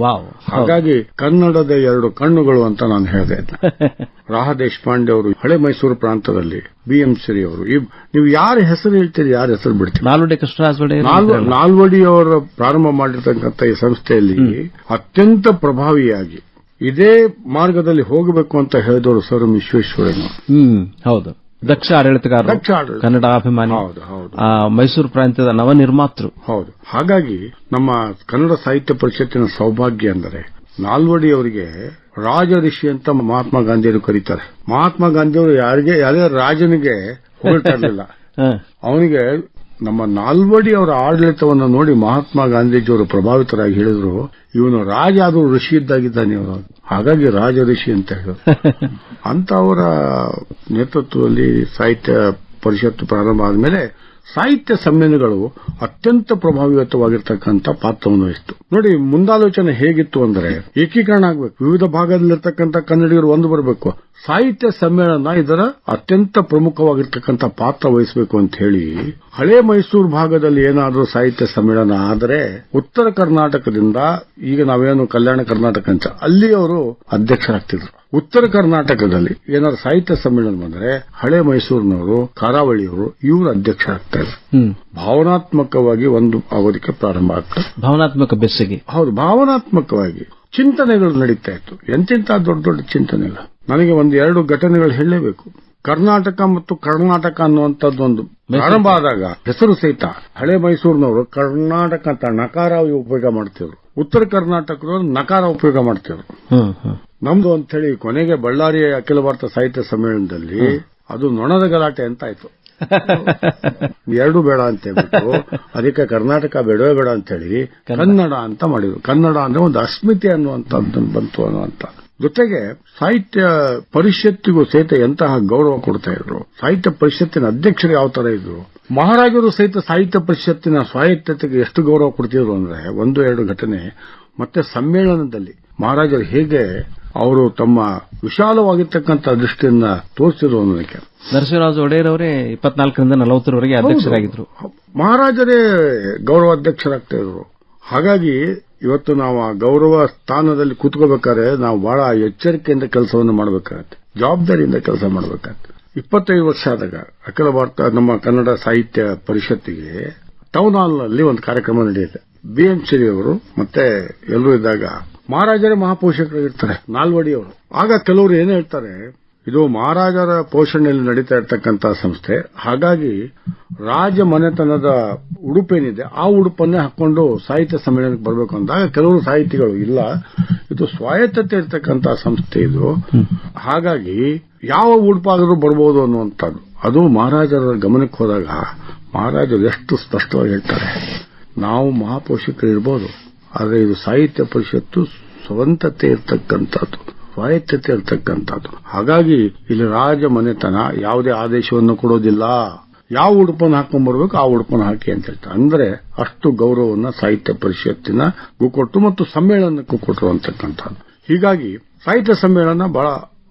ಹಾಗಾಗಿ ಕನ್ನಡದ ಎರಡು ಕಣ್ಣುಗಳು ಅಂತ ನಾನು ಹೇಳಿದೆ. ರಾಹ ದೇಶಪಾಂಡೆ ಅವರು ಹಳೆ ಮೈಸೂರು ಪ್ರಾಂತದಲ್ಲಿ ಬಿ ಎಂ ಸಿರಿ ಅವರು ನೀವು ಯಾರ ಹೆಸರು ಹೇಳ್ತೀರಿ ಯಾರ ಹೆಸರು ಬಿಡ್ತೀರಿ? ನಾಲ್ವಡಿ ಕೃಷ್ಣರಾಜ. ನಾಲ್ವಡಿ ಅವರ ಪ್ರಾರಂಭ ಮಾಡಿರತಕ್ಕಂಥ ಈ ಸಂಸ್ಥೆಯಲ್ಲಿ ಅತ್ಯಂತ ಪ್ರಭಾವಿಯಾಗಿ ಇದೇ ಮಾರ್ಗದಲ್ಲಿ ಹೋಗಬೇಕು ಅಂತ ಹೇಳಿದವರು ಸರ್ ವಿಶ್ವೇಶ್ವರಯ್ಯ ಹ್ಮ್ ಹೌದು. ದಕ್ಷ ಆಡಳಿತಗಾರ. ಕನ್ನಡ ಅಭಿಮಾನಿ. ಹೌದು ಹೌದು. ಆ, ಮೈಸೂರು ಪ್ರಾಂತ್ಯದ ನವನಿರ್ಮಾತೃ. ಹೌದು. ಹಾಗಾಗಿ ನಮ್ಮ ಕನ್ನಡ ಸಾಹಿತ್ಯ ಪರಿಷತ್ತಿನ ಸೌಭಾಗ್ಯ ಅಂದರೆ ನಾಲ್ವಡಿ ಅವರಿಗೆ ರಾಜ ಋಷಿ ಅಂತ ಮಹಾತ್ಮ ಗಾಂಧಿಯವರು ಕರೀತಾರೆ. ಮಹಾತ್ಮ ಗಾಂಧಿಯವರು ಯಾರಿಗೆ ಯಾರೇ ರಾಜನಿಗೆ ಹೋಗ್ತಾ ಇರಲಿಲ್ಲ. ಅವನಿಗೆ ನಮ್ಮ ನಾಲ್ವಡಿ ಅವರ ಆಡಳಿತವನ್ನು ನೋಡಿ ಮಹಾತ್ಮ ಗಾಂಧೀಜಿಯವರು ಪ್ರಭಾವಿತರಾಗಿ ಹೇಳಿದ್ರು ಇವನು ರಾಜ ಆದರೂ ಋಷಿ ಇದ್ದಾಗಿದ್ದಾನೆ ಇವನು ಹಾಗಾಗಿ ರಾಜ ಋಷಿ ಅಂತ ಹೇಳಿದ್ರು ಅಂತ ಅವರ ನೇತೃತ್ವದಲ್ಲಿ ಸಾಹಿತ್ಯ ಪರಿಷತ್ತು ಪ್ರಾರಂಭ ಆದಮೇಲೆ ಸಾಹಿತ್ಯ ಸಮ್ಮೇಳನಗಳು ಅತ್ಯಂತ ಪ್ರಭಾವಿಯುತವಾಗಿರ್ತಕ್ಕಂಥ ಪಾತ್ರವನ್ನು ವಹಿಸಿತು. ನೋಡಿ, ಮುಂದಾಲೋಚನೆ ಹೇಗಿತ್ತು ಅಂದರೆ, ಏಕೀಕರಣ ಆಗಬೇಕು. ವಿವಿಧ ಭಾಗದಲ್ಲಿರ್ತಕ್ಕಂಥ ಕನ್ನಡಿಗರು ಒಂದು ಬರಬೇಕು. ಸಾಹಿತ್ಯ ಸಮ್ಮೇಳನ ಇದರ ಅತ್ಯಂತ ಪ್ರಮುಖವಾಗಿರ್ತಕ್ಕಂಥ ಪಾತ್ರ ವಹಿಸಬೇಕು ಅಂತ ಹೇಳಿ, ಹಳೆ ಮೈಸೂರು ಭಾಗದಲ್ಲಿ ಏನಾದರೂ ಸಾಹಿತ್ಯ ಸಮ್ಮೇಳನ ಆದರೆ, ಉತ್ತರ ಕರ್ನಾಟಕದಿಂದ, ಈಗ ನಾವೇನು ಕಲ್ಯಾಣ ಕರ್ನಾಟಕ ಅಂತ ಅಲ್ಲಿ ಅವರು ಅಧ್ಯಕ್ಷರಾಗ್ತಿದ್ರು. ಉತ್ತರ ಕರ್ನಾಟಕದಲ್ಲಿ ಏನಾದ್ರು ಸಾಹಿತ್ಯ ಸಮ್ಮೇಳನ ಬಂದರೆ ಹಳೆ ಮೈಸೂರಿನವರು ಕರಾವಳಿಯವರು ಇವರು ಅಧ್ಯಕ್ಷ ಆಗ್ತಾರೆ. ಭಾವನಾತ್ಮಕವಾಗಿ ಒಂದು ಅವಧಿಗೆ ಪ್ರಾರಂಭ ಆಗ್ತದೆ. ಭಾವನಾತ್ಮಕ ಬೆಸ್ಸಿಗೆ ಹೌದು ಭಾವನಾತ್ಮಕವಾಗಿ ಚಿಂತನೆಗಳು ನಡೀತಾ ಇತ್ತು. ಎಂತೆಂತ ದೊಡ್ಡ ದೊಡ್ಡ ಚಿಂತನೆಗಳು. ನನಗೆ ಒಂದು ಎರಡು ಘಟನೆಗಳು ಹೇಳಲೇಬೇಕು. ಕರ್ನಾಟಕ ಮತ್ತು ಕರ್ನಾಟಕ ಅನ್ನುವಂಥದ್ದೊಂದು ಪ್ರಾರಂಭ ಆದಾಗ ಹೆಸರು ಸಹಿತ ಹಳೆ ಮೈಸೂರಿನವರು ಕರ್ನಾಟಕ ಅಂತ ನಕಾರ ಉಪಯೋಗ ಮಾಡ್ತಿದ್ರು. ಉತ್ತರ ಕರ್ನಾಟಕದವರು ನಕಾರ ಉಪಯೋಗ ಮಾಡ್ತಿದ್ರು. ನಮ್ದು ಅಂತ ಹೇಳಿ ಕೊನೆಗೆ ಬಳ್ಳಾರಿ ಅಖಿಲ ಭಾರತ ಸಾಹಿತ್ಯ ಸಮ್ಮೇಳನದಲ್ಲಿ ಅದು ನೊಣದ ಗಲಾಟೆ ಅಂತ ಆಯ್ತು ಎರಡು ಬೇಡ ಅಂತ ಹೇಳ್ಬಿಟ್ಟು ಅದಕ್ಕೆ ಕರ್ನಾಟಕ ಬೇಡವೇ ಬೇಡ ಅಂತ ಹೇಳಿ ಕನ್ನಡ. ಅಂತ ಮಾಡಿದ್ರು. ಕನ್ನಡ ಅಂದ್ರೆ ಒಂದು ಅಸ್ಮಿತೆ ಅನ್ನುವಂತ ಬಂತು ಅನ್ನುವಂತ ಜೊತೆಗೆ ಸಾಹಿತ್ಯ ಪರಿಷತ್ತಿಗೂ ಸಹಿತ ಎಂತಹ ಗೌರವ ಕೊಡ್ತಾ ಇದ್ರು. ಸಾಹಿತ್ಯ ಪರಿಷತ್ತಿನ ಅಧ್ಯಕ್ಷರು ಯಾವ ತರ ಇದ್ರು? ಮಹಾರಾಜರು ಸಹಿತ ಸಾಹಿತ್ಯ ಪರಿಷತ್ತಿನ ಸ್ವಾಯತ್ತತೆಗೆ ಎಷ್ಟು ಗೌರವ ಕೊಡ್ತಿದ್ರು ಅಂದ್ರೆ ಒಂದು ಎರಡು ಘಟನೆ ಮತ್ತೆ ಸಮ್ಮೇಳನದಲ್ಲಿ ಮಹಾರಾಜರು ಹೇಗೆ ಅವರು ತಮ್ಮ ವಿಶಾಲವಾಗಿರ್ತಕ್ಕಂಥ ದೃಷ್ಟಿಯನ್ನ ತೋರಿಸಿದ್ರು ಅನ್ನೋದಕ್ಕೆ. ನರಸಿಂಹರಾಜ ಒಡೆಯರ್ ಅವರೇ ಇಪ್ಪತ್ನಾಲ್ಕರಿಂದ ನಲವತ್ತರವರೆಗೆ ಅಧ್ಯಕ್ಷರಾಗಿದ್ರು. ಮಹಾರಾಜರೇ ಗೌರವ ಅಧ್ಯಕ್ಷರಾಗ್ತಾ ಇದ್ರು. ಹಾಗಾಗಿ ಇವತ್ತು ನಾವು ಆ ಗೌರವ ಸ್ಥಾನದಲ್ಲಿ ಕೂತ್ಕೋಬೇಕಾದ್ರೆ ನಾವು ಬಹಳ ಎಚ್ಚರಿಕೆಯಿಂದ ಕೆಲಸವನ್ನು ಮಾಡಬೇಕಾಗತ್ತೆ. ಜವಾಬ್ದಾರಿಯಿಂದ ಕೆಲಸ ಮಾಡಬೇಕಾಗತ್ತೆ. ಇಪ್ಪತ್ತೈದು ವರ್ಷ ಆದಾಗ ಅಖಿಲ ಭಾರತ, ನಮ್ಮ ಕನ್ನಡ ಸಾಹಿತ್ಯ ಪರಿಷತ್ತಿಗೆ ಟೌನ್ ಹಾಲ್ನಲ್ಲಿ ಒಂದು ಕಾರ್ಯಕ್ರಮ ನಡೆಯುತ್ತೆ. ಬಿ ಎಂ ಶ್ರೀ ಅವರು ಮತ್ತೆ ಎಲ್ಲರೂ ಇದ್ದಾಗ ಮಹಾರಾಜರೇ ಮಹಾಪೋಷಕರು ಇರ್ತಾರೆ, ನಾಲ್ವಡಿಯವರು. ಆಗ ಕೆಲವರು ಏನು ಹೇಳ್ತಾರೆ ಇದು ಮಹಾರಾಜರ ಪೋಷಣೆಯಲ್ಲಿ ನಡೀತಾ ಇರತಕ್ಕಂತ ಸಂಸ್ಥೆ. ಹಾಗಾಗಿ ರಾಜ ಮನೆತನದ ಉಡುಪೇನಿದೆ ಆ ಉಡುಪನ್ನೇ ಹಾಕೊಂಡು ಸಾಹಿತ್ಯ ಸಮ್ಮೇಳನಕ್ಕೆ ಬರಬೇಕು ಅಂದಾಗ ಕೆಲವರು ಸಾಹಿತಿಗಳು ಇಲ್ಲ. ಇದು ಸ್ವಾಯತ್ತತೆ ಇರತಕ್ಕಂತ ಸಂಸ್ಥೆ ಇದು. ಹಾಗಾಗಿ ಯಾವ ಉಡುಪಾದರೂ ಬರಬಹುದು ಅನ್ನುವಂಥದ್ದು. ಅದು ಮಹಾರಾಜರ ಗಮನಕ್ಕೆ ಹೋದಾಗ ಮಹಾರಾಜರು ಎಷ್ಟು ಸ್ಪಷ್ಟವಾಗಿ ಹೇಳ್ತಾರೆ. ನಾವು ಮಹಾಪೋಷಕರು ಇರಬಹುದು ಆದರೆ ಇದು ಸಾಹಿತ್ಯ ಪರಿಷತ್ತು ಸ್ವಂತತೆ ಇರತಕ್ಕಂಥದ್ದು. ಸ್ವಾಯತ್ತತೆ ಇರತಕ್ಕಂಥದ್ದು ಹಾಗಾಗಿ ಇಲ್ಲಿ ರಾಜ ಮನೆತನ ಯಾವುದೇ ಆದೇಶವನ್ನು ಕೊಡೋದಿಲ್ಲ. ಯಾವ ಉಡುಪನ್ನು ಹಾಕೊಂಡ್ ಬರಬೇಕು ಆ ಉಡುಪನ್ನು ಹಾಕಿ ಅಂತ ಹೇಳ್ತಾರೆ. ಅಂದ್ರೆ ಅಷ್ಟು ಗೌರವವನ್ನು ಸಾಹಿತ್ಯ ಪರಿಷತ್ತಿನ ಕೊಟ್ಟು ಮತ್ತು ಸಮ್ಮೇಳನಕ್ಕೂ ಕೊಟ್ಟರು ಅಂತಕ್ಕಂಥದ್ದು. ಹೀಗಾಗಿ ಸಾಹಿತ್ಯ ಸಮ್ಮೇಳನ ಬಹಳ